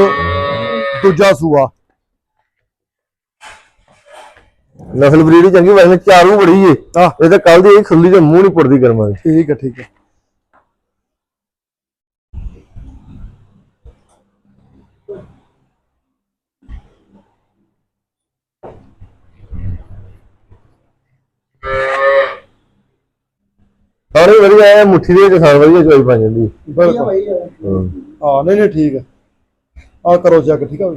A: ਦੂਜਾ ਸੂਆ।
B: ਨਸਲ ਬਰੀਡ ਚੰਗੀ ਵੈਸੇ ਚਾਰੂ ਬੜੀ ਏ। ਇਹ ਤਾਂ ਕੱਲ ਦੀ ਇਹ ਖੁੱਲੀ ਤੇ ਮੂੰਹ ਨਹੀਂ ਪੁੱਟਦੀ ਕਰਮਾਂ
A: ਠੀਕ ਹੈ ਠੀਕ ਹੈ
B: ਸਾਰੇ ਵਧੀਆ ਐ ਮੁੱਠੀ ਦੇ ਕਿਸਾਨ ਵਧੀਆ ਚੋਈ ਪਾ ਜਾਂਦੀ
A: ਬਿਲਕੁਲ।
B: ਹਾਂ।
A: ਹਾਂ ਨਹੀਂ ਨਹੀਂ ਠੀਕ ਹੈ ਆ ਕਰੋ ਚੈੱਕ ਠੀਕ ਆ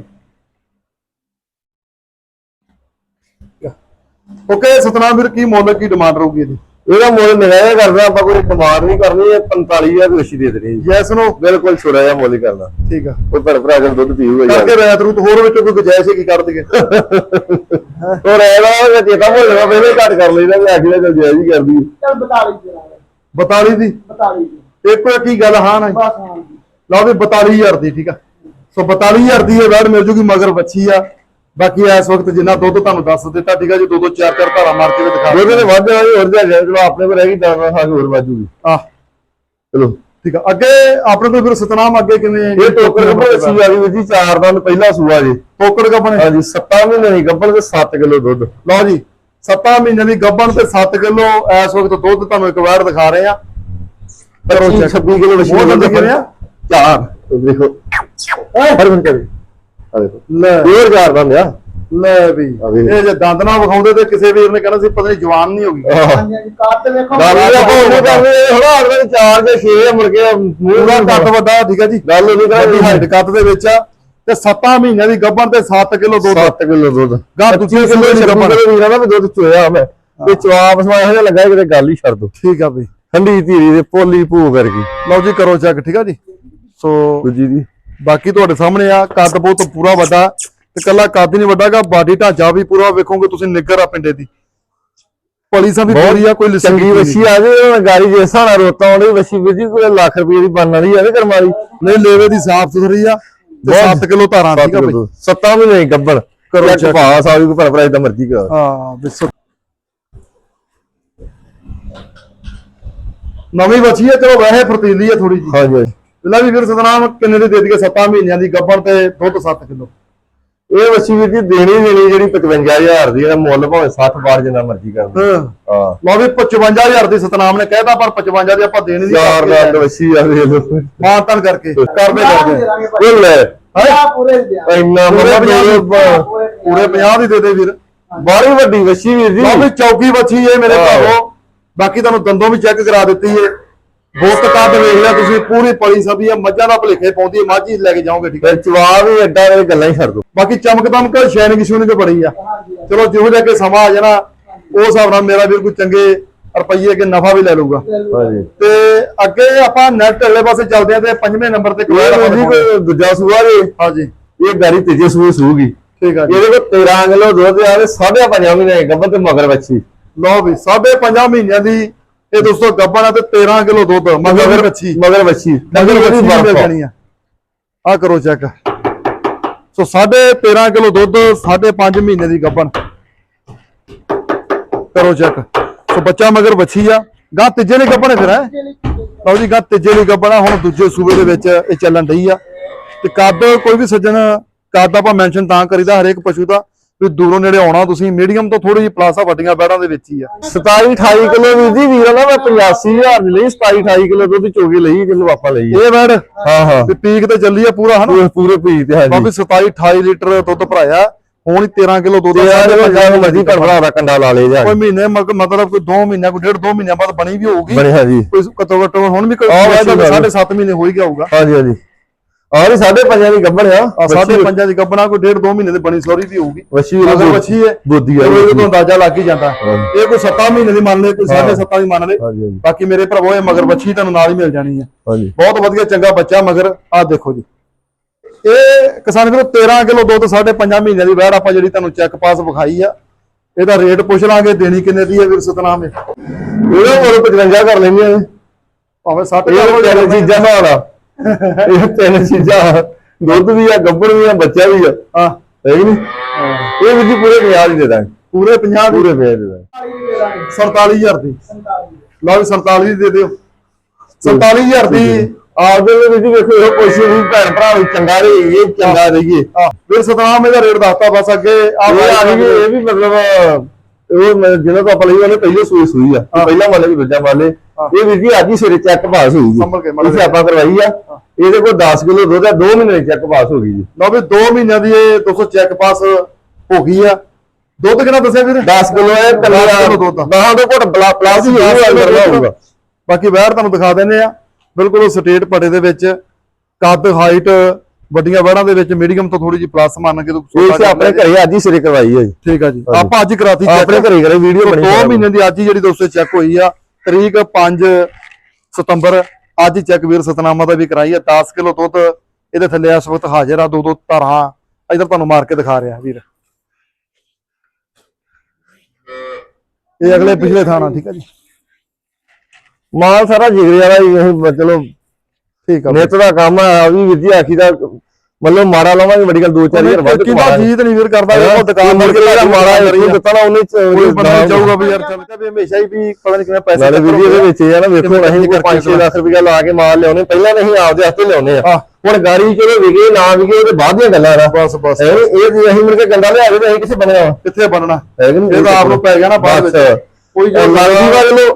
A: ਓਕੇ ਸਤਨਾਮ ਵੀਰ ਕੀ ਮੁੱਲ ਕੀ ਡਿਮਾਂਡ ਰਹੂਗੀ ਇਹਦੀ?
B: ਇਹਦਾ ਮੁੱਲ ਨਿਗਾਹ ਕਰਦਾ ਆਪਾਂ ਕੋਈ ਕਮਾਰ ਨਹੀਂ ਕਰਨੀ ਇਹ 45000 ਦੀ ਦੇ ਦੇਣੀ ਜੀ।
A: ਜੈਸ ਨੂੰ
B: ਬਿਲਕੁਲ ਛੋੜਾ ਜਿਹਾ ਮੁੱਲ ਹੀ ਕਰਨਾ।
A: ਠੀਕ ਆ।
B: ਕੋਈ ਭਰ ਭਰਾ ਕੇ ਦੁੱਧ ਪੀਊਗਾ
A: ਕਰਕੇ
B: ਯਾਰ
A: ਰੈਤ ਰੂਤ ਹੋਰ ਵਿੱਚੋਂ ਕੋਈ ਗੁਜਾਇਸ਼ ਹੀ ਕਰ ਦਈਏ।
B: ਹੋਰ ਇਹਦਾ ਚੇਤਾ ਭੁੱਲ ਜਾਣਾ ਪਹਿਲੇ ਘੱਟ ਕਰ ਲਈਦਾ ਵੀ ਆਖੀ ਦਾ ਚੱਲ ਜਾਇਜ਼ ਹੀ ਕਰਦੀ।
C: ਚੱਲ 42 ਦੀ ਲਾ
A: 42 ਦੀ?
C: 42 ਦੀ।
A: ਇੱਕੋ ਇੱਕ ਹੀ ਗੱਲ ਹਾਂ ਨਾ
C: ਬਸ ਹਾਂ ਜੀ।
A: ਲਓ ਵੀ 42000 ਦੀ ਠੀਕ ਆ? ਸੋ 42000 ਦੀ ਇਹ ਵੈੜ ਮਿਲ ਜੂਗੀ ਮਗਰ ਬੱਚੀ ਆ। ਬਾਕੀ ਇਸ ਵਕਤ ਜਿੰਨਾ ਦੁੱਧ ਤੁਹਾਨੂੰ ਦੱਸ ਦਿੱਤਾ ਠੀਕ ਆ ਜੀ ਦੋ ਦੋ ਚਾਰ ਚਾਰ ਧਾਰਾ ਮਾਰ ਕੇ ਦਿਖਾ
B: ਦੁੱਧ ਦੇ ਵੱਧ ਜੀ, ਹੋਰ ਜਾ ਚਲੋ ਆਪਣੇ ਕੋਲ ਰਹਿ ਗਈ ਦਾਣਾ ਖਾ ਕੇ ਹੋਰ ਵਾਜੂਗੀ
A: ਆ।
B: ਚਲੋ।
A: ਠੀਕ ਆ ਅੱਗੇ ਆਪਣੇ ਤੋਂ ਫਿਰ ਸਤਨਾਮ ਅੱਗੇ ਕਿਵੇਂ
B: ਇਹ ਟੋਕਰ ਕੱਪੜੇ ਸੀ ਵਾਲੀ ਵਿੱਚ ਜੀ ਚਾਰ ਦਿਨ ਪਹਿਲਾ ਸੂਆ ਜੀ।
A: ਟੋਕੜ ਗੱਬਣ
B: ਹਾਂਜੀ 7 ਮਹੀਨੇ ਦੀ ਗੱਭਣ ਤੇ 7 ਕਿਲੋ ਦੁੱਧ।
A: ਲਓ ਜੀ 7 ਮਹੀਨੇ ਦੀ ਗੱਬਣ ਤੇ 7 ਕਿਲੋ ਇਸ ਵਕਤ ਦੁੱਧ ਤੁਹਾਨੂੰ ਇੱਕ ਵਾਰ ਦਿਖਾ ਰਹੇ ਆ ਕਰੋ
B: 25
A: check।
B: 26 ਕਿਲੋ
A: ਦੁੱਧ ਕਿੰਨੇ ਆ?
B: ਚਾਰ ਦੇਖੋ। ਹਰ ਬੰਦ ਕਰ। ਆ ਦੇਖੋ।
A: ਲੈ।
B: ਹੋਰ ਚਾਰ ਦੰਦ ਆ।
A: ਲੈ ਵੀ। ਇਹ ਜੇ ਦੰਦ ਨਾ ਵਿਖਾਉਂਦੇ ਤੇ ਕਿਸੇ ਵੀਰ ਨੇ ਕਹਿਣਾ ਸੀ ਪਤਾ ਨਹੀਂ ਜਵਾਨ ਨਹੀਂ ਹੋ ਗਈ
C: ਹਾਂਜੀ ਹਾਂਜੀ ਕਾਰ ਤੇ ਵੇਖੋ।
B: ਚਾਰ ਜਾਂ 6 ਮੁੜ ਕੇ ਮੂੰਹ
A: ਪੂਰਾ
B: ਦਾ
A: ਕੱਦ ਵੱਡਾ ਠੀਕ ਆ ਜੀ?
B: ਗੱਲ ਨਹੀਂ
A: ਵੱਡੀ ਹਾਈਟ ਕੱਦ ਦੇ ਵਿੱਚ ਆ। ਤੇ 7 ਮਹੀਨਿਆਂ ਦੀ ਗੱਬਣ ਤੇ 7 ਕਿਲੋ ਦੁੱਧ।
B: 7 ਕਿਲੋ ਦੁੱਧ।
A: ਗਾਂ ਦੂਜੇ ਕਿਲੋ ਦੀ
B: ਕਿਲੋ ਵੀਰਾਂ ਦਾ ਵੀ ਦੁੱਧ ਚੋਇਆ ਮੈਂ। ਤੇ ਚਵਾਪ ਸਮਾਇਆ ਜਿਹਾ ਲੱਗਾ ਕਿਤੇ ਗੱਲ ਹੀ ਛੱਡ ਦੋ।
A: ਠੀਕ ਆ ਬਈ।
B: ਠੰਡੀ ਧੀਰੀ ਦੇ ਪੋਲੀ ਭੂ ਕਰਗੀ
A: ਲਓ ਜੀ ਕਰੋ ਚੈੱਕ ਠੀਕ ਆ ਜੀ? ਸੋ
B: ਦੂਜੀ ਦੀ
A: ਬਾਕੀ ਤੁਹਾਡੇ ਸਾਹਮਣੇ ਆ ਕੱਦ ਬਹੁਤ ਪੂਰਾ ਵੱਡਾ ਤੇ ਕੱਲਾ ਕੱਦ ਨਹੀਂ ਵੱਡਾਗਾ ਬਾਡੀ ਢਾਂਚਾ ਵੀ ਪੂਰਾ ਵੇਖੋਗੇ ਤੁਸੀਂ ਨਿੱਗਰ ਆ ਪਿੰਡੇ ਦੀ। ਪਲੀ ਸਾ ਵੀ ਪੂਰੀ ਆ ਕੋਈ ਲਿਸੀ
B: ਚੰਗੀ ਵਸ਼ੀ ਆ ਜੇ ਗਾੜੀ ਜੇ ਸਾਣਾ ਰੋਤਾ ਆਉਂਦੀ ਵਸ਼ੀ ਜੀ ਕੋਈ ਲੱਖ ਰੁਪਏ ਦੀ ਬਣਨ ਵਾਲੀ ਆ ਤੇ ਕਰਮ ਵਾਲੀ।
A: ਨਹੀਂ ਲੇਵੇ ਦੀ ਸਾਫ਼ ਸੁਥਰੀ ਆ ਤੇ
B: ਬਹੁਤ
A: 7 ਕਿਲੋ ਧਾਰਾਂ ਠੀਕ ਆ ਬਈ।
B: ਸੱਤਾਂ ਮਹੀਨੇ ਗੱਬੜ।
A: ਕਰੋ
B: ਕਰੋ
A: check।
B: ਪਾਸ ਆ ਵੀ ਭਰ ਭਰਾ ਇਦਾਂ ਮਰਜ਼ੀ ਕਰਾ
A: ਹਾਂ ਵਿਸੋ ਨਵੀਂ ਬੱਚੀ ਹੈ ਚਲੋ ਵੈਸੇ ਫਰਤੀਲੀ ਹੈ ਥੋੜੀ ਜੀ
B: ਹਾਂਜੀ ਹਾਂਜੀ।
A: ਪਹਿਲਾਂ ਵੀ ਫਿਰ ਸਤਨਾਮ ਕਿੰਨੇ ਦੀ ਦੇ ਦਈਏ? 7 ਮਹੀਨਿਆਂ ਦੀ ਗੱਬਣ ਤੇ ਦੁੱਧ 7 ਕਿਲੋ।
B: ਇਹ ਵਸ਼ੀ ਵੀਰ ਜੀ ਦੇਣੀ ਦੇਣੀ ਜਿਹੜੀ 55000 ਦੀ ਇਹਦਾ ਮੁੱਲ ਭਾਵੇਂ 60 ਬਾਰ ਜਿੰਨਾ ਮਰਜ਼ੀ ਕਰ ਦੇ।
A: ਹਾਂ।
B: ਹਾਂ।
A: ਲਓ ਵੀ 55000 ਦੀ ਸਤਨਾਮ ਨੇ ਕਹਿਤਾ ਪਰ 55 ਦੀ ਆਪਾਂ ਦੇਣੀ
B: ਚਾਰ
A: ਨਹੀਂ
B: ਦਾ ਵਸ਼ੀ ਆ ਵੇਖ ਲਓ।
A: ਮਾਨਤਨ ਕਰਕੇ। ਕਰਦੇ ਕਰਦੇ।
B: ਉਹ ਲੈ।
C: ਪੂਰੇ।
B: ਇੰਨਾ
A: ਪੂਰੇ
B: ਮਤਲਬ
A: ਪੰਜਾਹ ਦੀ-
B: ਮੇਰੇ
C: ਪੂਰੇ
A: ਪੂਰੇ 50 ਦੀ ਦੇ ਦੇ ਵੀਰ।
B: ਬਾਰੀ ਵੱਡੀ ਵਸ਼ੀ ਵੀਰ ਜੀ।
A: ਲਓ ਵੀ ਚੌਕੀ ਬੱਚੀ ਏ ਮੇਰੇ। ਭਰਾਵੋ। ਬਾਕੀ ਤੁਹਾਨੂੰ ਦੰਦੋਂ ਵੀ ਚੈੱਕ ਕਰਾ ਦਿੱਤੀ ਏ। ਬੋਤ ਕੱਦ ਵੇਖ ਲਿਆ ਤੁਸੀਂ ਪੂਰੀ ਪਲੀ ਸਭੀ ਆ ਮੱਝਾਂ ਦਾ ਭਲੇਖੇ ਪਾਉਂਦੀ ਏ ਮੱਝ ਹੀ ਲੈ ਕੇ ਜਾਓਗੇ ਠੀਕ ਹੈ?
B: ਜਵਾਬ ਹੀ ਐਡਾ ਇਹ ਗੱਲਾਂ ਹੀ ਛੱਡ ਦੋ।
A: ਬਾਕੀ ਚਮਕ ਦਮਕ ਸ਼ੈਨਿੰਗ ਸ਼ੂਨਿੰਗ ਬੜੀ ਆ। ਚਲੋ ਜਿਹੋ ਜਿਹਾ ਕਿ ਸਮਾਂ ਆ ਜਾਣਾ ਉਸ ਹਿਸਾਬ ਨਾਲ ਮੇਰਾ ਵੀਰ ਕੋਈ ਚੰਗੇ ਰੁਪਈਏ ਕੇ ਨਫਾ ਵੀ ਲੈ ਲਊਗਾ।
B: ਹਾਂਜੀ।
A: ਤੇ ਅੱਗੇ ਆਪਾਂ ਨੈਟ ਅਗਲੇ ਪਾਸੇ ਚੱਲਦੇ ਆ ਤੇ ਪੰਜਵੇਂ ਨੰਬਰ ਤੇ
B: ਕੋਈ ਦੂਜਾ ਸੂਆ ਜੀ
A: ਹਾਂਜੀ।
B: ਇਹ ਗਾੜੀ ਤੀਜੇ ਸੂਏ ਸੂਗੀ।
A: ਠੀਕ ਆ ਜੀ।
B: ਇਹਦੇ ਕੋਲ 13 ਕਿਲੋ ਦੁੱਧ ਆ ਤੇ 5.5 ਮਹੀਨੇ ਤੇ ਮਗਰ ਬੱਚੀ
A: ਲਓ ਵੀ ਸਾਢੇ ਪੰਜਾਂ ਮਹੀਨਿਆਂ ਦੀ ਇਹ ਦੋਸਤੋ ਗੱਬਣ ਤੇ 13 ਕਿਲੋ ਦੁੱਧ ਮਗਰ ਬੱਚੀ
B: ਮਗਰ ਬੱਚੀ
A: ਮਗਰ ਬੱਚੀ ਮਿਲ ਜਾਣੀ ਆ। ਆ। ਕਰੋ ਚੈੱਕ ਸੋ ਸਾਢੇ 13 ਕਿਲੋ ਦੁੱਧ ਸਾਢੇ 5 ਮਹੀਨੇ ਦੀ ਗੱਬਣ ਕਰੋ ਚੈੱਕ ਸੋ ਬੱਚਾ ਮਗਰ ਬੱਚੀ ਆ। ਗਾਂ ਤੀਜੇ ਲਈ ਗੱਬਣ ਹੈ ਫਿਰ ਹੈ? ਲਓ ਜੀ ਗਾਂ ਤੀਜੇ ਲਈ ਗੱਬਣ ਆ ਹੁਣ ਦੂਜੇ ਸੂਬੇ ਦੇ ਵਿੱਚ ਇਹ ਚੱਲਣ ਡਈ ਆ। ਤੇ ਕੱਦ ਕੋਈ ਵੀ ਸੱਜਣ ਕੱਦ ਆਪਾਂ ਮੈਂਸ਼ਨ ਤਾਂ ਕਰੀਦਾ ਹਰੇਕ ਪਸ਼ੂ ਦਾ। ਵੀ ਦੂਰੋਂ ਨੇੜੇ ਆਉਣਾ ਤੁਸੀਂ ਮੀਡੀਅਮ ਤੋਂ ਥੋੜੀ ਜਿਹੀ ਪਲਾਸਾ ਵੱਡੀਆਂ ਬੈੜਾਂ ਦੇ ਵਿੱਚ ਹੀ ਆ।
B: 27 28 ਕਿਲੋ ਵੀਰ ਜੀ ਵੀਰਾਂ ਦਾ ਮੈਂ 85000 ਦੀ ਲਈ 27 28 ਕਿਲੋ ਦੁੱਧ ਚੋਗੇ ਲਈ ਜਿਹਨੂੰ ਆਪਾਂ ਲਈ
A: ਇਹ ਬੈੜ?
B: ਹਾਂ ਹਾਂ।
A: ਤੇ ਪੀਕ ਤੇ ਚੱਲੀ ਆ ਪੂਰਾ ਹਨਾ?
B: ਪੂਰੇ ਪੂਰੇ ਪੀ ਤੇ ਹਾਂਜੀ।
A: ਬਾਕੀ 27 28 ਲੀਟਰ ਦੁੱਧ ਭਰਾਇਆ ਹੁਣ ਹੀ 13 ਕਿਲੋ ਦੁੱਧ ਆ, ਸਾਢੇ
B: ਮਰਜ਼ੀ ਭਰਾ ਦਾ ਕੰਡਾ ਲਾ ਲੇ ਜਾ
A: ਕੋਈ ਮਹੀਨੇ ਮਤਲਬ ਕੋਈ 2 ਮਹੀਨਿਆਂ ਕੋਈ ਡੇਢ 2 ਮਹੀਨਿਆਂ ਬਾਅਦ ਬਣੀ ਵੀ ਹੋਊਗੀ।
B: ਬਣੇ ਹਾਂਜੀ।
A: ਕੋਈ ਘੱਟੋ ਘੱਟ ਹੁਣ ਵੀ ਕੋਈ
B: ਆਹ ਵੱਛੀ ਗੱਲ।
A: ਸਾਢੇ 7 ਮਹੀਨੇ ਹੋ ਹੀ ਗਿਆ ਹੋਊਗਾ।
B: ਹਾਂਜੀ ਹਾਂਜੀ। ਆਹ ਸਾਢੇ ਪੰਜਾਂ ਦੀ ਗੱਬਣ ਆ।
A: ਆ ਸਾਢੇ 5 ਦੀ ਗੱਬਣਾ ਕੋਈ ਡੇਢ 2 ਮਹੀਨੇ ਦੀ ਬਣੀ ਸੌਰੀ ਵੀ ਹੋਊਗੀ।
B: ਵਸ਼ੀ
A: ਅਗਰ ਵੱਛੀ ਹੈ
B: ਬੁੱਧੀ ਆ
A: ਇਹ ਤੋਂ ਅੰਦਾਜ਼ਾ ਲੱਗ ਹੀ ਜਾਂਦਾ।
B: ਹਾਂਜੀ।
A: ਇਹ ਕੋਈ 7 ਮਹੀਨੇ ਦੀ ਮੰਨ ਲੈ ਕੋਈ ਸਾਢੇ 7 ਦੀ ਮੰਨ ਲੈ
B: ਹਾਂਜੀ ਹਾਂਜੀ।
A: ਬਾਕੀ ਮੇਰੇ ਭਰਾਵੋ ਇਹ ਮਗਰ ਵੱਛੀ ਤੁਹਾਨੂੰ ਨਾਲ ਹੀ ਮਿਲ ਜਾਣੀ ਹੈ। ਬਹੁਤ ਵਧੀਆ ਚੰਗਾ ਬੱਚਾ ਮਗਰ। ਆਹ ਦੇਖੋ ਜੀ। ਇਹ ਕਿਸਾਨ ਵੀਰੋ 13 ਕਿਲੋ ਦੁੱਧ ਸਾਢੇ 5 ਮਹੀਨਿਆਂ ਦੀ ਵੈੜ ਆਪਾਂ ਜਿਹੜੀ ਤੁਹਾਨੂੰ ਚੈੱਕ ਪਾਸ ਵਿਖਾਈ ਆ। ਇਹਦਾ ਰੇਟ ਪੁੱਛ ਲਾਂਗੇ ਦੇਣੀ ਕਿੰਨੇ ਦੀ ਹੈ ਵੀਰ ਸਤਨਾਮ ਇਹ?
B: ਇਹਦਾ ਮੁੱਲ 55 ਕਰ ਲੈਂਦੇ ਆ
A: ਭਾਵੇਂ 60
B: ਇਹ
A: ਕਰ
B: ਤਿੰਨ ਚੀਜ਼ਾਂ ਨਾਲ ਆ। ਇਹ ਤਿੰਨ ਚੀਜ਼ਾਂ ਦੁੱਧ ਵੀ ਆ ਗੱਬੜ ਵੀ ਆ ਬੱਚਾ ਵੀ ਆ।
A: ਹਾਂ।
B: ਹੈ ਕਿ ਨਹੀਂ? ਇਹ ਵੀ ਜੀ ਪੂਰੇ 50 ਹੀ ਦੇ ਦਾਂਗੇ।
A: ਪੂਰੇ 50 ਦੀ?
B: ਪੂਰੇ 50 ਦੇ ਦਾਂਗੇ।
C: ਦੇ ਦਾਂਗੇ
A: 47000 ਦੀ।
C: 47
A: ਲਓ ਵੀ 47 ਦੀ ਦਿਓ। 47000 ਦੀ
B: ਆਪਦੇ ਦੇ ਵਿੱਚ ਵੇਖੋ ਇਹ ਕੋਸ਼ਿਸ਼ ਵੀ ਭੈਣ ਭਰਾ ਨੂੰ ਚੰਗਾ ਰਹੀਏ ਚੰਗਾ ਰਹੀਏ।
A: ਵੀਰ ਸਤਨਾਮ ਇਹਦਾ ਰੇਟ ਦੱਸਤਾ ਬਸ ਅੱਗੇ ਆ
B: ਇਹ ਆ ਗਈ ਇਹ ਵੀ ਮਤਲਬ ਉਹ ਮੈਂ ਜਿਹਨਾਂ ਤੋਂ ਆਪਾਂ ਲਈ ਉਹਨੇ ਪਹਿਲੇ ਸੂਈ ਸੂਈ ਆ। ਪਹਿਲਾਂ ਵਾਲੇ ਵੀ ਦੂਜਾ ਵਾਲੇ। ਇਹ ਵੀ ਜੀ ਅੱਜ ਹੀ ਸਵੇਰੇ ਚੈੱਕ ਪਾਸ ਹੋਈ ਜੀ। ਇਸੇ ਆਪਾਂ ਕਰਵਾਈ ਆ। ਇਹਦੇ ਕੋਲ 10 ਕਿਲੋ ਦੁੱਧ ਆ 2 ਮਹੀਨੇ ਚੈੱਕ ਪਾਸ ਹੋ ਗਈ ਜੀ।
A: ਲਓ ਵੀ 2 ਮਹੀਨਿਆਂ ਦੀ ਇਹ 200 ਚੈੱਕ ਪਾਸ ਹੋ ਗਈ ਆ। ਦੁੱਧ ਕਿੰਨਾ ਦੱਸਿਆ ਵੀਰ?
B: 10 ਕਿਲੋ ਇਹ
A: ਦਸ ਕਿੱਲੋ ਦੁੱਧ।
B: ਬਾਹਾਂ ਦੇ ਕੋਲ ਪਲਾਸ ਹੀ ਹੋਊਗਾ ਹੋਊਗਾ।
A: ਬਾਕੀ ਵੈਰ ਤੁਹਾਨੂੰ ਦਿਖਾ ਦਿੰਦੇ ਆ। ਬਿਲਕੁਲ ਸਟੇਟ ਪਟੇ ਦੇ ਵਿੱਚ ਕੱਦ ਹਾਈਟ ਵੱਡੀਆਂ ਵੜਾਂ ਦੇ ਵਿੱਚ ਮੀਡੀਅਮ ਤੋਂ ਥੋੜੀ ਜਿਹੀ ਪਲੱਸ ਮੰਨ ਕੇ ਤੂੰ
B: ਇਹ ਆਪਣੇ ਘਰੇ ਅੱਜ ਹੀ ਸਿਰੇ ਕਰਵਾਈ ਹੈ ਜੀ।
A: ਠੀਕ ਆ ਜੀ। ਆਪਾਂ ਅੱਜ ਕਰਾਤੀ
B: ਆਪਣੇ
A: ਚੈੱਕ
B: ਘਰੇ ਕਰੇ ਵੀਡੀਓ ਬਣੀ
A: 2 ਮਹੀਨੇ ਦੀ ਅੱਜ ਹੀ ਜਿਹੜੀ ਦੋਸਤੋ ਚੈੱਕ ਹੋਈ ਆ ਤਰੀਕ 5 ਸਤੰਬਰ ਅੱਜ ਹੀ ਚੈੱਕ ਵੀਰ ਸਤਨਾਮਾ ਦਾ ਵੀ ਕਰਾਈ ਆ 10 ਕਿਲੋ ਦੁੱਧ ਇਹਦੇ ਥੱਲੇ ਇਸ ਵਕਤ ਹਾਜ਼ਰ ਆ ਦੋ ਦੋ ਧਾਰਾਂ। ਇਧਰ ਤੁਹਾਨੂੰ ਮਾਰ ਕੇ ਦਿਖਾ ਰਿਹਾ ਵੀਰ। ਇਹ ਅਗਲੇ ਪਿਛਲੇ ਥਾਣਾ ਠੀਕ ਆ ਜੀ।
B: ਮਾਲ ਸਾਰਾ ਜਿਗਰੇ ਵਾਲਾ ਹੀ ਚਲੋ
A: ਠੀਕ ਆ।
B: ਨਿੱਤ ਦਾ ਕੰਮ ਆ ਵੀ ਜੀ ਆਖੀ ਦਾ ਮਤਲਬ ਮਾੜਾ ਲਾਵਾਂਗੇ ਬੜੀ ਗੱਲ 2-4000 ਵੱਧ
A: ਕਿਹਦਾ ਜੀਤ ਨਹੀਂ ਵੀਰ ਕਰਦਾ ਉਹ ਦੁਕਾਨ
B: ਮੁੜ ਕੇ ਜਿਹੜਾ ਮਾੜਾ ਇਹ ਦਿੱਤਾ ਨਾ ਉਹਨੇ
A: ਬੰਦਾ ਚਾਹੂਗਾ ਵੀ ਯਾਰ ਚੱਲ ਵੀ ਹਮੇਸ਼ਾ ਹੀ ਵੀ ਪਤਾ ਨਹੀਂ ਕਿਵੇਂ ਪੈਸੇ
B: ਨਾਲੇ ਵੀਡੀਓ ਦੇ ਵਿੱਚ ਨਾ ਵੇਖੋ ਅਸੀਂ
A: ਕਰਕੇ
B: 5-6 ਲੱਖ ਰੁਪਇਆ ਲਾ ਕੇ ਮਾਲ ਲਿਆਉਣੇ ਪਹਿਲਾਂ ਨਹੀਂ ਆਪਦੇ ਹੱਥੇ ਲਿਆਉਣੇ ਆ। ਹੁਣ ਗਾੜੀ ਚਲੋ ਵਿਗੇ ਨਾ ਵਿਗੇ ਉਹਦੇ ਬਾਅਦ ਦੀਆਂ ਗੱਲਾਂ ਆ
A: ਬਸ ਬਸ
B: ਇਹ ਅਸੀਂ ਮਿਲ ਕੇ ਗੰਦਾ ਲਿਆ ਕੇ ਅਸੀਂ ਕਿੱਥੇ ਬਣਿਆ
A: ਕਿੱਥੇ ਬਣਨਾ? ਇਹ ਤਾਂ ਆਪ ਨੂੰ ਪੈ ਗਿਆ ਨਾ ਬਾਅਦ ਵਿੱਚ। ਕੋਈ
B: ਲੱਗਦੀ ਵਾ ਚਲੋ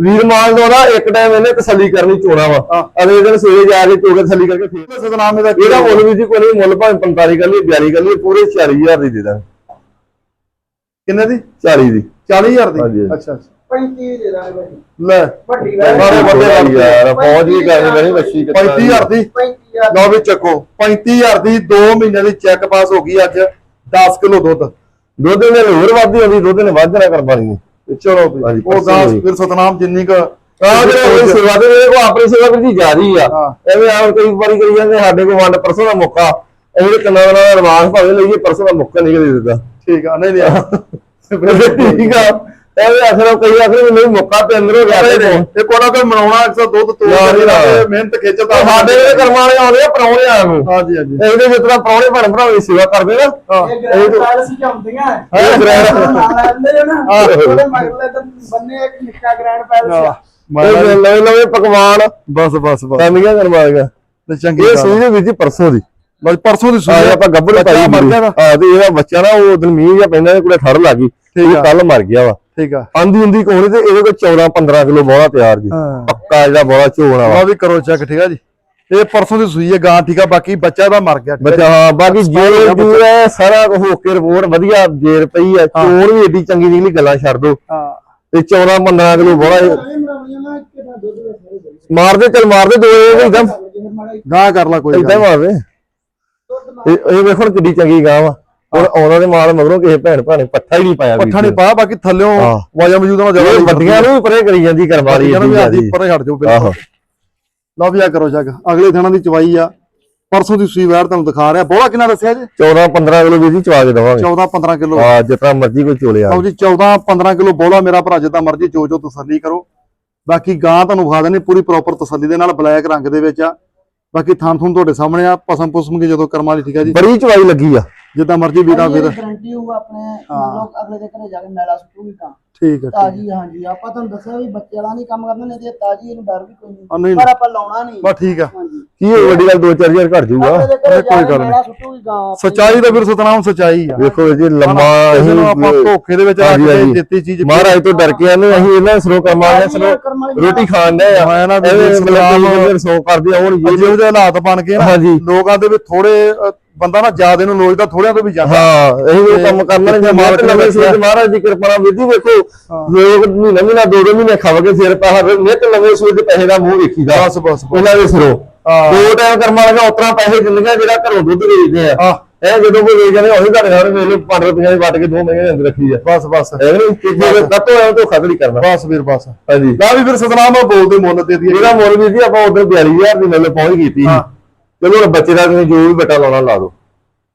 B: ਵੀਰ ਮਾਲ ਦਾ ਨਾ ਇੱਕ ਟਾਈਮ ਇਹਨੇ ਤਸੱਲੀ ਕਰਨੀ ਚੋਣਾ ਵਾ।
A: ਹਾਂ।
B: ਅਗਲੇ ਦਿਨ ਸਵੇਰੇ ਜਾ ਕੇ ਚੋਕੇ ਤਸੱਲੀ ਕਰਕੇ ਫੇਰ
A: ਸਤਨਾਮ ਇਹਦਾ
B: ਇਹਦਾ ਮੁੱਲ ਵੀ ਜੀ ਕੋਈ ਨਹੀਂ ਮੁੱਲ ਭਾਵੇਂ 45 ਕਰ ਲਈ 42 ਕਰ ਲਈ ਪੂਰੇ 40000 ਦੀ ਦੇ ਦਾਂਗੇ।
A: ਕਿੰਨੇ ਦੀ?
B: 40 ਦੀ।
A: 40000
B: ਹਾਂਜੀ,
A: ਦੀ?
B: ਹਾਂਜੀ।
A: ਅੱਛਾ ਅੱਛਾ।
C: 35 ਦੇ ਦਾਂਗੇ ਭਾਈ
A: ਲੈ।
C: ਵੱਡੀ
A: ਬੰਦੇ
B: ਯਾਰ ਪਹੁੰਚ ਵੀ ਕਰਨੀ ਬਣੀ ਬੱਚੀ
A: 35000 ਦੀ?
C: 35000
A: ਲਓ ਵੀ ਚੱਕੋ 35000 ਦੀ 2 ਮਹੀਨਿਆਂ ਦੀ ਚੈੱਕ ਪਾਸ ਹੋ ਗਈ ਅੱਜ 10 ਕਿਲੋ ਦੁੱਧ।
B: ਦੁੱਧ ਨੇ ਹੋਰ ਵੱਧਦੀ ਹੁੰਦੀ ਦੁੱਧ ਨੇ ਵੱਧ ਨਾ ਕਰ ਪਾਣੀ
A: ਚਲੋ ਵੀ
B: ਹਾਂਜੀ,
A: ਉਹ ਗਾਸ। ਫਿਰ ਸਤਨਾਮ ਜਿੰਨੀ ਕ
B: ਆਹ ਜਿਹੜੇ ਸੇਵਾ ਦੇ ਉਹ ਆਪਣੀ ਸੇਵਾ ਵੀ ਜਾਰੀ ਆ।
A: ਹਾਂ।
B: ਐਵੇਂ ਆਹ ਕਈ ਵਾਰੀ ਕਰੀ ਜਾਂਦੇ ਸਾਡੇ ਕੋਲ ਵੰਡ ਪਰਸੋਂ ਦਾ ਮੌਕਾ। ਤੇ ਕੰਨਾਂ ਦਾ ਐਡਵਾਂਸ ਭਾਵੇਂ ਲਈਏ ਪਰਸੋਂ ਦਾ ਮੌਕਾ ਨਹੀਂ ਦੇ ਦਿੱਤਾ।
A: ਠੀਕ ਆ ਨਹੀਂ ਨਹੀਂ।
B: ਠੀਕ ਆ। ਐਵੇਂ ਆਖਰ ਕਈ ਆਖਰ ਨਹੀਂ ਮੌਕਾ ਤੇ ਅੰਦਰ ਹੋ ਗਿਆ ਤੇ
A: ਇਹ ਕੋਣਾ ਕੋਈ ਮਨਾਉਣਾ 100 ਦੁੱਧ ਤੋੜ
B: ਨਾ ਜੀ,
A: ਕੇ
B: ਨਾ।
A: ਤੇ ਮਿਹਨਤ ਖਿੱਚਦਾ।
B: ਸਾਡੇ ਜਿਹੜੇ ਕਰਮਾਂ ਵਾਲੇ ਆਉਂਦੇ ਆ ਪਰੌਣੇ ਆ ਨੂੰ
A: ਹਾਂਜੀ ਹਾਂਜੀ।
B: ਇਹਦੇ ਜਿਸ ਤਰ੍ਹਾਂ ਪਰੌਣੇ ਭੈਣ ਭਰਾਵਾਂ ਦੀ ਸੇਵਾ ਕਰਦੇ ਨਾ।
A: ਹਾਂ।
C: ਇਹ ਗ੍ਰੈਂਡ ਹੀ। ਹੁੰਦੀਆਂ
B: ਇਹ
C: ਤਾਂ ਬੰਨੇ ਇੱਕ ਨਿੱਕਾ ਗ੍ਰੈਂਡ ਪੈਲਸ ਆ
A: ਮੈਂ
B: ਇਹ ਨਵੇਂ ਨਵੇਂ ਪਕਵਾਨ।
A: ਬਸ ਬਸ ਬਸ।
B: ਫੈਮਲੀਆਂ ਕਰਵਾਏਗਾ
A: ਤੇ ਚੰਗੀ
B: ਇਹ ਸੂਈ ਦੇ ਵਿੱਚ ਹੀ ਪਰਸੋਂ ਦੀ।
A: ਬਸ ਪਰਸੋਂ ਦੀ ਸੂਈ
B: ਆਪਾਂ ਗੱਭਰੂ
A: ਬੱਚਾ
B: ਪਾਈ
A: ਵਾ।
B: ਆ ਤੇ ਇਹਦਾ ਬੱਚਾ ਨਾ ਉਹ ਦਿਨ ਮੀਂਹ ਜਾਂ ਪੈਂਦਾ ਕੋਲੇ ਠੜ ਲੱਗ ਗਈ।
A: ਆ।
B: ਕੱਲ ਮਰ ਗਿਆ ਵਾ।
A: ਠੀਕ ਆ।
B: ਆਂਦੀ ਹੁੰਦੀ ਕੋਣੀ ਤੇ ਇਹਦੇ ਕੋਲ 14 15 ਕਿਲੋ ਬੋਲਾ ਤਿਆਰ ਜੀ। ਪੱਕਾ ਜਿਹੜਾ ਬੋਲਾ ਝੋਣਾ ਵਾ
A: ਵੀ ਕਰੋ ਚੈੱਕ ਠੀਕ ਆ ਜੀ। ਇਹ ਪਰਸੋਂ ਦੀ ਸੂਈ ਹੈ ਗਾਂ ਠੀਕ ਆ ਬਾਕੀ ਬੱਚਾ ਦਾ ਮਰ ਗਿਆ
B: ਬੱਚਾ ਹਾਂ ਬਾਕੀ
A: ਸਪਾਈ
B: ਜੇ
A: ਹੋਇਆ
B: ਜੂ ਹੈ ਸਾਰਾ ਹੋ ਕੇ ਰਿਪੋਰਟ ਵਧੀਆ ਜੇਰ ਪਈ ਹੈ। ਚੋਣ ਵੀ ਏਡੀ ਚੰਗੀ ਨਿਕਲੀ ਗੱਲਾਂ ਛੱਡ ਦੋ।
A: ਹਾਂ।
B: ਤੇ 14 15 ਕਿਲੋ ਬੋਲਾ ਮਾਰਦੇ ਚੱਲ ਮਾਰਦੇ ਦੋ ਇਹ ਇਦਾਂ
A: ਗਾਂ। ਕਰ ਲਾ ਕੋਈ
B: ਇਦਾਂ ਮਾਰਦੇ ਇਹ ਵੇਖੋ ਕਿੱਡੀ ਚੰਗੀ ਗਾਂ ਵਾ। ਹੁਣ ਆਉਂਦਾ ਦੇ ਮਾਲ ਮਗਰੋਂ ਕਿਸੇ ਭੈਣ ਭਾਣੇ ਪੱਠਾ ਹੀ ਨਹੀਂ ਪਾਇਆ
A: ਪੱਠਾ ਨਹੀਂ ਪਾ ਬਾਕੀ ਥੱਲਿਓਂ
B: ਹਾਂ।
A: ਵਾਜਾ ਮੌਜੂਦ ਨਾਲ ਜ਼ਿਆਦਾ
B: ਵੱਡੀਆਂ ਨੂੰ ਵੀ ਪਰੇ ਕਰੀ ਜਾਂਦੀ ਕਰਵਾਲੀ
A: ਵੀ
B: ਜ਼ਿਆਦੀ।
A: ਪਰੇ ਹਟ ਜਾਓ ਬਿਲਕੁਲ। ਲਓ ਵੀ ਆ ਕਰੋ ਚੈੱਕ ਅਗਲੇ ਦਿਨਾਂ ਦੀ ਚਵਾਈ ਆ। ਪਰਸੋਂ ਦੀ ਸੂਈ ਵੈਰ ਤੁਹਾਨੂੰ ਦਿਖਾ ਰਿਹਾ। ਬੋਲਾ ਕਿੰਨਾ ਦੱਸਿਆ ਜੀ?
B: 14 15 ਕਿਲੋ ਵੀਰ ਜੀ ਚਵਾ ਕੇ ਦਵਾਂਗੇ।
A: 14 15 ਕਿਲੋ।
B: ਆ ਜਿਤਨਾ ਮਰਜ਼ੀ ਕੋਈ ਚੋਲੇ ਆ।
A: ਲਓ ਜੀ 14 15 ਕਿਲੋ ਬੋਲਾ ਮੇਰਾ ਭਰਾ ਜਿੱਦਾਂ ਮਰਜ਼ੀ ਜੋ ਜੋ ਤਸੱਲੀ ਕਰੋ। ਬਾਕੀ ਗਾਂ ਤੁਹਾਨੂੰ ਵਿਖਾ ਦੇਣੀ ਪੂਰੀ ਪ੍ਰੋਪਰ ਤਸੱਲੀ ਦੇ ਨਾਲ ਬਲੈਕ ਰੰਗ ਦੇ ਵਿੱਚ ਆ। ਬਾਕੀ ਥਾਂ ਥੂਨ ਤੁਹਾਡੇ ਸਾਹਮਣੇ ਆ। ਪਸਮ ਪੁਸਮ ਕੇ ਜਦੋਂ ਕਰਮਾਂ ਵਾਲੀ ਠੀਕ ਆ ਜੀ?
B: ਬੜੀ ਚਵਾਈ ਲੱਗੀ ਆ।
A: ਜਿੱਦਾਂ ਮਰਜ਼ੀ ਵੀਰਾ ਵੀਰ
C: ਗਾਰੰਟੀ ਹੋਊਗਾ ਆਪਣੇ ਮਤਲਬ ਅਗਲੇ ਦੇ ਘਰੇ ਜਾ ਕੇ ਮੈਲਾ ਸੁੱਟੂਗੀ ਤਾਂ।
A: ਠੀਕ ਹੈ
C: ਤਾਜੀ ਹਾਂਜੀ ਆਪਾਂ ਤੁਹਾਨੂੰ ਦੱਸਿਆ ਵੀ ਬੱਚੇ ਵਾਲਾ ਨਹੀਂ ਕੰਮ ਕਰਨਾ ਨਹੀਂ ਤੇ ਤਾਜੀ ਇਹਨੂੰ ਡਰ ਵੀ ਕੋਈ ਨਹੀਂ ਪਰ ਆਪਾਂ ਲਾਉਣਾ ਨਹੀਂ।
A: ਬਸ ਠੀਕ ਆ।
B: ਕੀ ਇਹ ਵੱਡੀ ਗੱਲ 2-4000 ਘਟ ਜਾਊਗਾ।
A: ਕੋਈ ਗੱਲ ਨਹੀਂ।
C: ਮੈਲਾ ਸੁੱਟੂਗੀ ਗਾਂ
A: ਸਚਾਈ ਦਾ ਫਿਰ ਸਤਨਾਮ ਸਚਾਈ ਆ।
B: ਵੇਖੋ ਜੀ ਲੰਮਾ
A: ਨੂੰ ਆਪਾਂ
B: ਅਸੀਂ
A: ਧੋਖੇ ਦੇ ਵਿੱਚ ਆ
B: ਹਾਂਜੀ,
A: ਕੇ। ਦਿੱਤੀ ਚੀਜ਼
B: ਮਹਾਰਾਜ ਤੋਂ ਡਰ ਕੇ ਆਨੇ ਅਸੀਂ ਇਹਨਾਂ ਸਰੋ ਕਰਮਾਂ ਨੇ ਸਰੋ ਰੋਟੀ ਖਾਣ ਦੇ ਆ।
A: ਮੈਂ ਨਾ ਸਲਾਮ
B: ਰਸੋ ਕਰਦੇ ਆਉਣ
A: ਜਿਹੋ ਜਿਹੇ ਹਾਲਾਤ ਬਣ ਗਏ ਲੋਕਾਂ ਦੇ ਵੀ ਥੋੜੇ ਬੰਦਾ ਨਾ ਜ਼ਿਆਦੇ ਨੂੰ ਲੋਚਦਾ ਥੋੜਿਆਂ ਤੋਂ ਵੀ ਜ਼ਿਆਦਾ।
B: ਹਾਂ ਇਹ ਉਹ ਕੰਮ ਕਰਨਾ ਨਹੀਂ
A: ਮਾਲਕ ਨੇ
B: ਸੂਰਜ ਮਹਾਰਾਜ ਦੀ ਕਿਰਪਾ ਨਾਲ ਵਿਧੀ ਵੇਖੋ। ਲੋਕ ਮਹੀਨਾ ਮਹੀਨਾ ਦੋ ਦੋ ਮਹੀਨੇ ਖਾਵ ਕੇ ਸਿਰ ਫਿਰ ਨਿਤ ਨਵੇਂ ਸੂਰਜ ਦੇ ਪੈਸੇ ਦਾ ਮੂੰਹ ਵੇਖੀਦਾ।
A: ਬਸ ਬਸ।
B: ਉਹਨਾਂ ਦੇ ਸਿਰੋਂ। ਦੋ ਟਾਈਮ ਕਰਮਾ ਲਗਾ ਉਤਰਾ ਪੈਸੇ ਦਿੰਦੀਆਂ ਜਿਹੜਾ ਘਰੋਂ ਦੁੱਧ ਵੇਚਦੇ ਆ। ਇਹ ਜਦੋਂ ਕੋਈ ਵੇਚ ਜਾਂਦੇ ਉਹੀ ਤੁਹਾਡੇ ਨਾਲ ਮੇਰੇ 5 ਰੁਪਏ ਦੀ ਵੱਟ ਕੇ ਦੋ ਮਹੀਨੇ ਦੇ ਅੰਦਰ ਰੱਖੀ ਆ।
A: ਬਸ ਬਸ।
B: ਇਹ ਨਹੀਂ ਕਿ ਜੇ ਦੱਤੋ ਐ ਧੋਖਾ ਨਹੀਂ ਕਰਨਾ।
A: ਬਸ ਵੀਰ ਬਸ।
B: ਹਾਂਜੀ।
A: ਲਾ ਵੀ ਫਿਰ ਸਤਨਾਮ ਬੋਲਦੇ ਮੁੱਲ ਦੇ ਦੀ।
B: ਇਹਦਾ ਮੁੱਲ ਵੀ ਜੀ ਆਪਾਂ ਉਧਰ 42000 ਦੀ ਮੁੱਲ ਪਹੁੰਚ ਕੀਤੀ ਸੀ।
A: ਹਾਂ।
B: ਚਲੋ ਹੁਣ ਬੱਚੇ ਦਾ ਤੁਸੀਂ ਜੋ ਵੀ ਬਟਾ ਲਾਉਣਾ ਲਾ ਦਿਓ।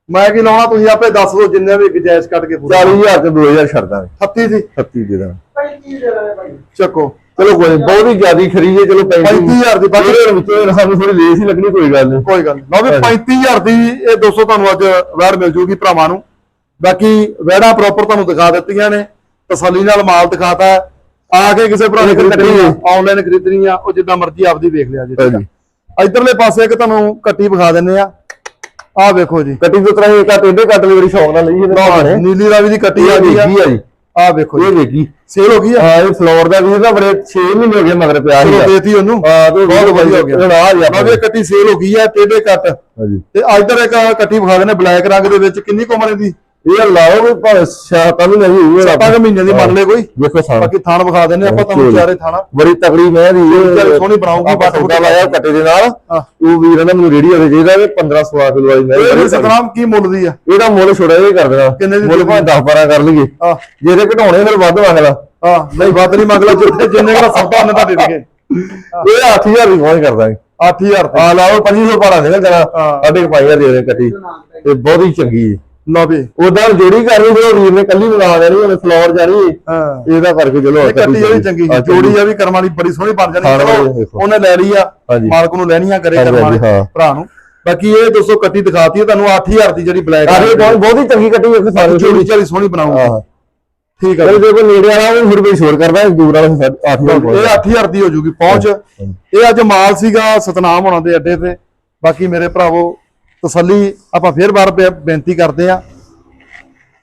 A: ਮੈਂ ਕੀ ਲਾਉਣਾ? ਤੁਸੀਂ ਆਪੇ ਦੱਸ ਦਿਓ ਜਿੰਨੇ ਵੀ ਗੁਜਾਇਸ਼ ਕੱਢ ਕੇ ਪੂਰਾ
B: 40000 ਤੇ 2000 ਛੱਡ ਦਾਂਗੇ।
A: 38 ਦੀ
B: 36 ਦੇ ਦਾਂਗੇ।
C: 35 ਦੇ ਭਾਈ?
A: ਚੱਕੋ।
B: ਚਲੋ ਕੋਈ ਬਹੁਤ ਹੀ ਜ਼ਿਆਦੀ ਖਰੀਦ ਹੈ ਚਲੋ
A: 35000 ਦੀ ਬਾਕੀ
B: ਇਹਦੇ ਵਿੱਚ ਸਾਨੂੰ ਥੋੜੀ ਲੇਸ ਹੀ ਲੱਗਣੀ ਕੋਈ ਗੱਲ ਨਹੀਂ
A: ਕੋਈ ਗੱਲ ਨਹੀਂ ਲਓ ਵੀ 35000 ਦੀ ਇਹ 200 ਤੁਹਾਨੂੰ ਅੱਜ ਵੈੜ ਮਿਲ ਜੂਗੀ ਭਰਾਵਾਂ ਨੂੰ। ਬਾਕੀ ਵੈੜਾਂ ਪ੍ਰੋਪਰ ਤੁਹਾਨੂੰ ਦਿਖਾ ਦਿੱਤੀਆਂ ਨੇ। ਤਸੱਲੀ ਨਾਲ ਮਾਲ ਦਿਖਾਤਾ। ਆ ਕੇ ਕਿਸੇ ਭਰਾ ਨੇ ਖਰੀਦਣੀ
B: ਕੱਟੀ
A: ਆ ਆਨਲਾਈਨ ਖਰੀਦਣੀ ਆ ਉਹ ਜਿੱਦਾਂ ਮਰਜ਼ੀ ਆਪਦੀ ਵੇਖ ਲਿਆ ਜੀ। ਠੀਕ ਆ
B: ਹਾਂਜੀ।
A: ਇਧਰਲੇ ਪਾਸੇ ਇੱਕ ਤੁਹਾਨੂੰ ਕੱਟੀ ਵਿਖਾ ਦਿੰਨੇ ਆ। ਆਹ ਵੇਖੋ ਜੀ।
B: ਕਟਿੰਗ ਤੋਂ ਤਰ੍ਹਾਂ ਇੱਕ ਆ ਟੇਡੇ ਕੱਟ ਲਈ ਬੜੀ ਸ਼ੌਕ ਨਾਲ ਲਈ ਇਹਦੇ ਭਾਣੇ।
A: ਨੀਲੀ ਰਾਵੀ ਦੀ ਕੱਟੀ ਆ ਗਈ ਆ।
B: ਜੀ।
A: ਆਹ ਵੇਖੋ
B: ਇਹ ਵੇਖੀ।
A: ਸੇਲ ਹੋ ਗਈ ਆ।
B: ਹਾਂ ਇਹ ਫਲੋਰ ਦਾ ਵੀ ਤਾਂ ਬੜੇ 6 ਮਹੀਨੇ ਹੋ ਗਏ ਮਗਰ ਪਿਆ ਸੀ
A: ਦੇਤੀ ਉਹਨੂੰ।
B: ਹਾਂ ਤੇ
A: ਬਹੁਤ ਵਧੀਆ ਹੋ ਗਿਆ।
B: ਹੁਣ ਆ
A: ਵੀ ਇਹ ਕੱਟੀ ਸੇਲ ਹੋ ਗਈ ਆ ਟੇਡੇ ਕੱਟ
B: ਹਾਂਜੀ।
A: ਤੇ ਇਧਰ ਇੱਕ ਕੱਟੀ ਵਿਖਾ ਦਿੰਨੇ ਬਲੈਕ ਰੰਗ ਦੇ ਵਿੱਚ। ਕਿੰਨੀ ਕੁ ਉਮਰ ਇਹਦੀ?
B: ਇਹ ਲਾਓ ਵੀ ਭਾਵੇਂ ਸ਼ਾਤਾਂ ਵੀ ਨਹੀਂ ਹੋਈ
A: ਸੱਤਾਂ ਕੁ ਮਹੀਨੇ ਦੀ ਮੰਨ ਲੈ ਕੋਈ।
B: ਦੇਖੋ ਸਾਰਾ।
A: ਬਾਕੀ ਥਾਣ ਵਿਖਾ ਦਿੰਦੇ ਆਪਾਂ ਤੁਹਾਨੂੰ ਚਾਰੇ ਥਾਣਾ।
B: ਬੜੀ ਤਕੜੀ ਮੈਂ ਦੀ
A: ਚੱਲ ਸੋਹਣੀ ਬਣਾਊਗੀ,
B: ਆਪਾਂ
A: ਬਸ
B: ਸੌਦਾ ਲਾਇਆ ਕੱਟੇ ਦੇ ਨਾਲ।
A: ਹਾਂ।
B: ਉਹ ਵੀਰ ਨੇ ਮੈਨੂੰ ਰੇੜੀ ਹੋਵੇ ਚਾਹੀਦਾ ਵੀ 15 16 ਕਿਲੋ ਵਾਲੀ ਮੈਂ
A: ਇਹ ਸਤਨਾਮ ਕੀ ਮੁੱਲ ਦੀ ਆ?
B: ਇਹਦਾ ਮੁੱਲ ਛੋੜਾ ਜਿਹਾ ਕਰ ਦੇਣਾ।
A: ਕਿੰਨੇ ਦੀ
B: ਮੁੱਲ ਭਾਵੇਂ 10 12 ਕਰ ਲਈਏ। ਜੇ ਇਹਦੇ ਘਟਾਉਣੇ ਫਿਰ ਵੱਧ ਮੰਗ ਲਾ।
A: ਆ ਨਹੀਂ ਵੱਧ ਨਹੀਂ ਮੰਗ ਲਾ ਜਿੱਥੇ ਜਿੰਨੇ ਦਾ ਸੌਦਾ ਉਹਨੇ ਤਾਂ ਦੇ ਦੇਗੇ
B: ਇਹ 8000 ਦੀ ਪਹੁੰਚ ਕਰ ਦਾਂਗੇ
A: 8000
B: ਆ ਲਾਓ 2500 ਭਾੜਾ ਨਿਕਲ ਜਾਣਾ
A: ਹਾਂ।
B: ਸਾਢੇ ਕੁ ਪੰਜ ਹਜ਼ਾਰ ਦੇ ਦੇ ਕੱਟੀ। ਤੇ ਬਹੁਤ ਹੀ ਚੰਗੀ ਹੈ
A: ਲਓ ਵੀ।
B: ਉਦਾਂ ਜੋੜੀ ਕਰਨੀ ਉਹ ਵੀਰ ਨੇ ਕੱਲੀ ਬਣਾ ਦੇਣੀ ਉਹਨੇ ਫਲੋਰ ਜਾਣੀ
A: ਹਾਂ।
B: ਇਹਦਾ ਕਰਕੇ ਚਲੋ
A: ਇਹ ਕੱਟੀ ਜਿਹੜੀ ਚੰਗੀ
B: ਹਾਂ,
A: ਜੋੜੀ ਆ ਵੀ ਕਰਮਾਂ ਦੀ ਬੜੀ ਸੋਹਣੀ ਬਣ ਜਾਣੀ।
B: ਹਾਂ,
A: ਚਲੋ। ਉਹਨੇ ਲੈ ਲਈ ਆ। ਮਾਲਕ ਨੂੰ ਲੈਣੀਆਂ ਕਰੇ ਕਰਮਾਂ ਵਾਲੇ
B: ਹਾਂ।
A: ਭਰਾ ਨੂੰ। ਬਾਕੀ ਇਹ ਦੋਸਤੋ ਕੱਟੀ ਦਿਖਾਤੀ ਹੈ ਤੁਹਾਨੂੰ 8000 ਦੀ ਜਿਹੜੀ ਬਲੈਕ
B: ਆਹ ਬਹੁਤ ਬਹੁਤ ਹੀ ਚੰਗੀ ਕੱਟੀ ਹੈ ਸਾਰੇ
A: ਜੋੜੀ ਚਾਲੀ ਸੋਹਣੀ ਬਣਾਉਂਗਾ
B: ਹਾਂ।
A: ਠੀਕ ਆ
B: ਚਲੋ ਜੇ। ਕੋਈ ਨੇੜੇ ਵਾਲਾ ਉਹ ਫਿਰ ਕੋਈ ਸ਼ੋਰ ਕਰਦਾ ਦੂਰ ਵਾਲਾ 8000
A: ਇਹ 8000 ਦੀ ਹੋ ਜੂਗੀ ਪਹੁੰਚ। ਇਹ ਅੱਜ ਮਾਲ ਸੀਗਾ ਸਤਨਾਮ ਹੋਣਾ ਦੇ ਅੱਡੇ ਤੇ। ਬਾਕੀ ਮੇਰੇ ਭਰਾਵੋ ਤਸੱਲੀ ਆਪਾਂ ਫੇਰ ਬਾਰ ਬੇਨਤੀ ਕਰਦੇ ਆ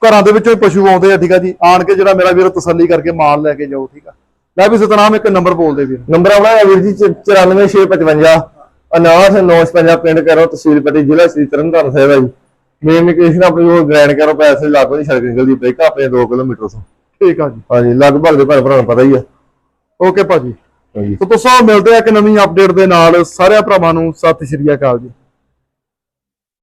A: ਘਰਾਂ ਦੇ ਵਿੱਚੋਂ ਪਸ਼ੂ ਆਉਂਦੇ ਆ ਠੀਕ ਆ ਜੀ। ਆਣ ਕੇ ਜਿਹੜਾ ਮੇਰਾ ਵੀਰ ਤਸੱਲੀ ਕਰਕੇ ਮਾਲ ਲੈ ਕੇ ਜਾਓ ਠੀਕ ਆ। ਲੈ ਵੀ ਸਤਨਾਮ ਇੱਕ ਨੰਬਰ ਬੋਲਦੇ ਵੀਰ
B: ਨੰਬਰ ਆਉਣਾ ਹੈ ਵੀਰ ਜੀ 94655 95955 ਪਿੰਡ ਕਰੋ ਤਹਿਸੀਲ ਪੱਟੀ ਜ਼ਿਲ੍ਹਾ ਸ੍ਰੀ ਤਰਨਤਾਰਨ ਸਾਹਿਬ ਹੈ ਜੀ। ਮੇਨ ਲੋਕੇਸ਼ਨ ਆਪਣੀ ਉਹ ਗ੍ਰੈਂਡ ਕਰੋ ਪੈਸੇ ਲਾਗੋ ਦੀ ਸੜਕ ਨਿਕਲਦੀ ਬ੍ਰੇਕ ਆਪਣੇ 2 ਕਿਲੋਮੀਟਰ ਤੋਂ।
A: ਠੀਕ ਆ ਜੀ।
B: ਹਾਂਜੀ ਲਗਭਗ ਦੇ ਭੈਣ ਭਰਾ ਨੂੰ ਪਤਾ ਹੀ ਆ।
A: ਓਕੇ ਭਾਜੀ।
B: ਹਾਂਜੀ।
A: ਸੋ ਦੋਸਤੋ ਮਿਲਦੇ ਆ ਇੱਕ ਨਵੀਂ ਅਪਡੇਟ ਦੇ ਨਾਲ। ਸਾਰਿਆਂ ਭਰਾਵਾਂ ਨੂੰ ਸਤਿ ਸ਼੍ਰੀ ਅਕਾਲ ਜੀ।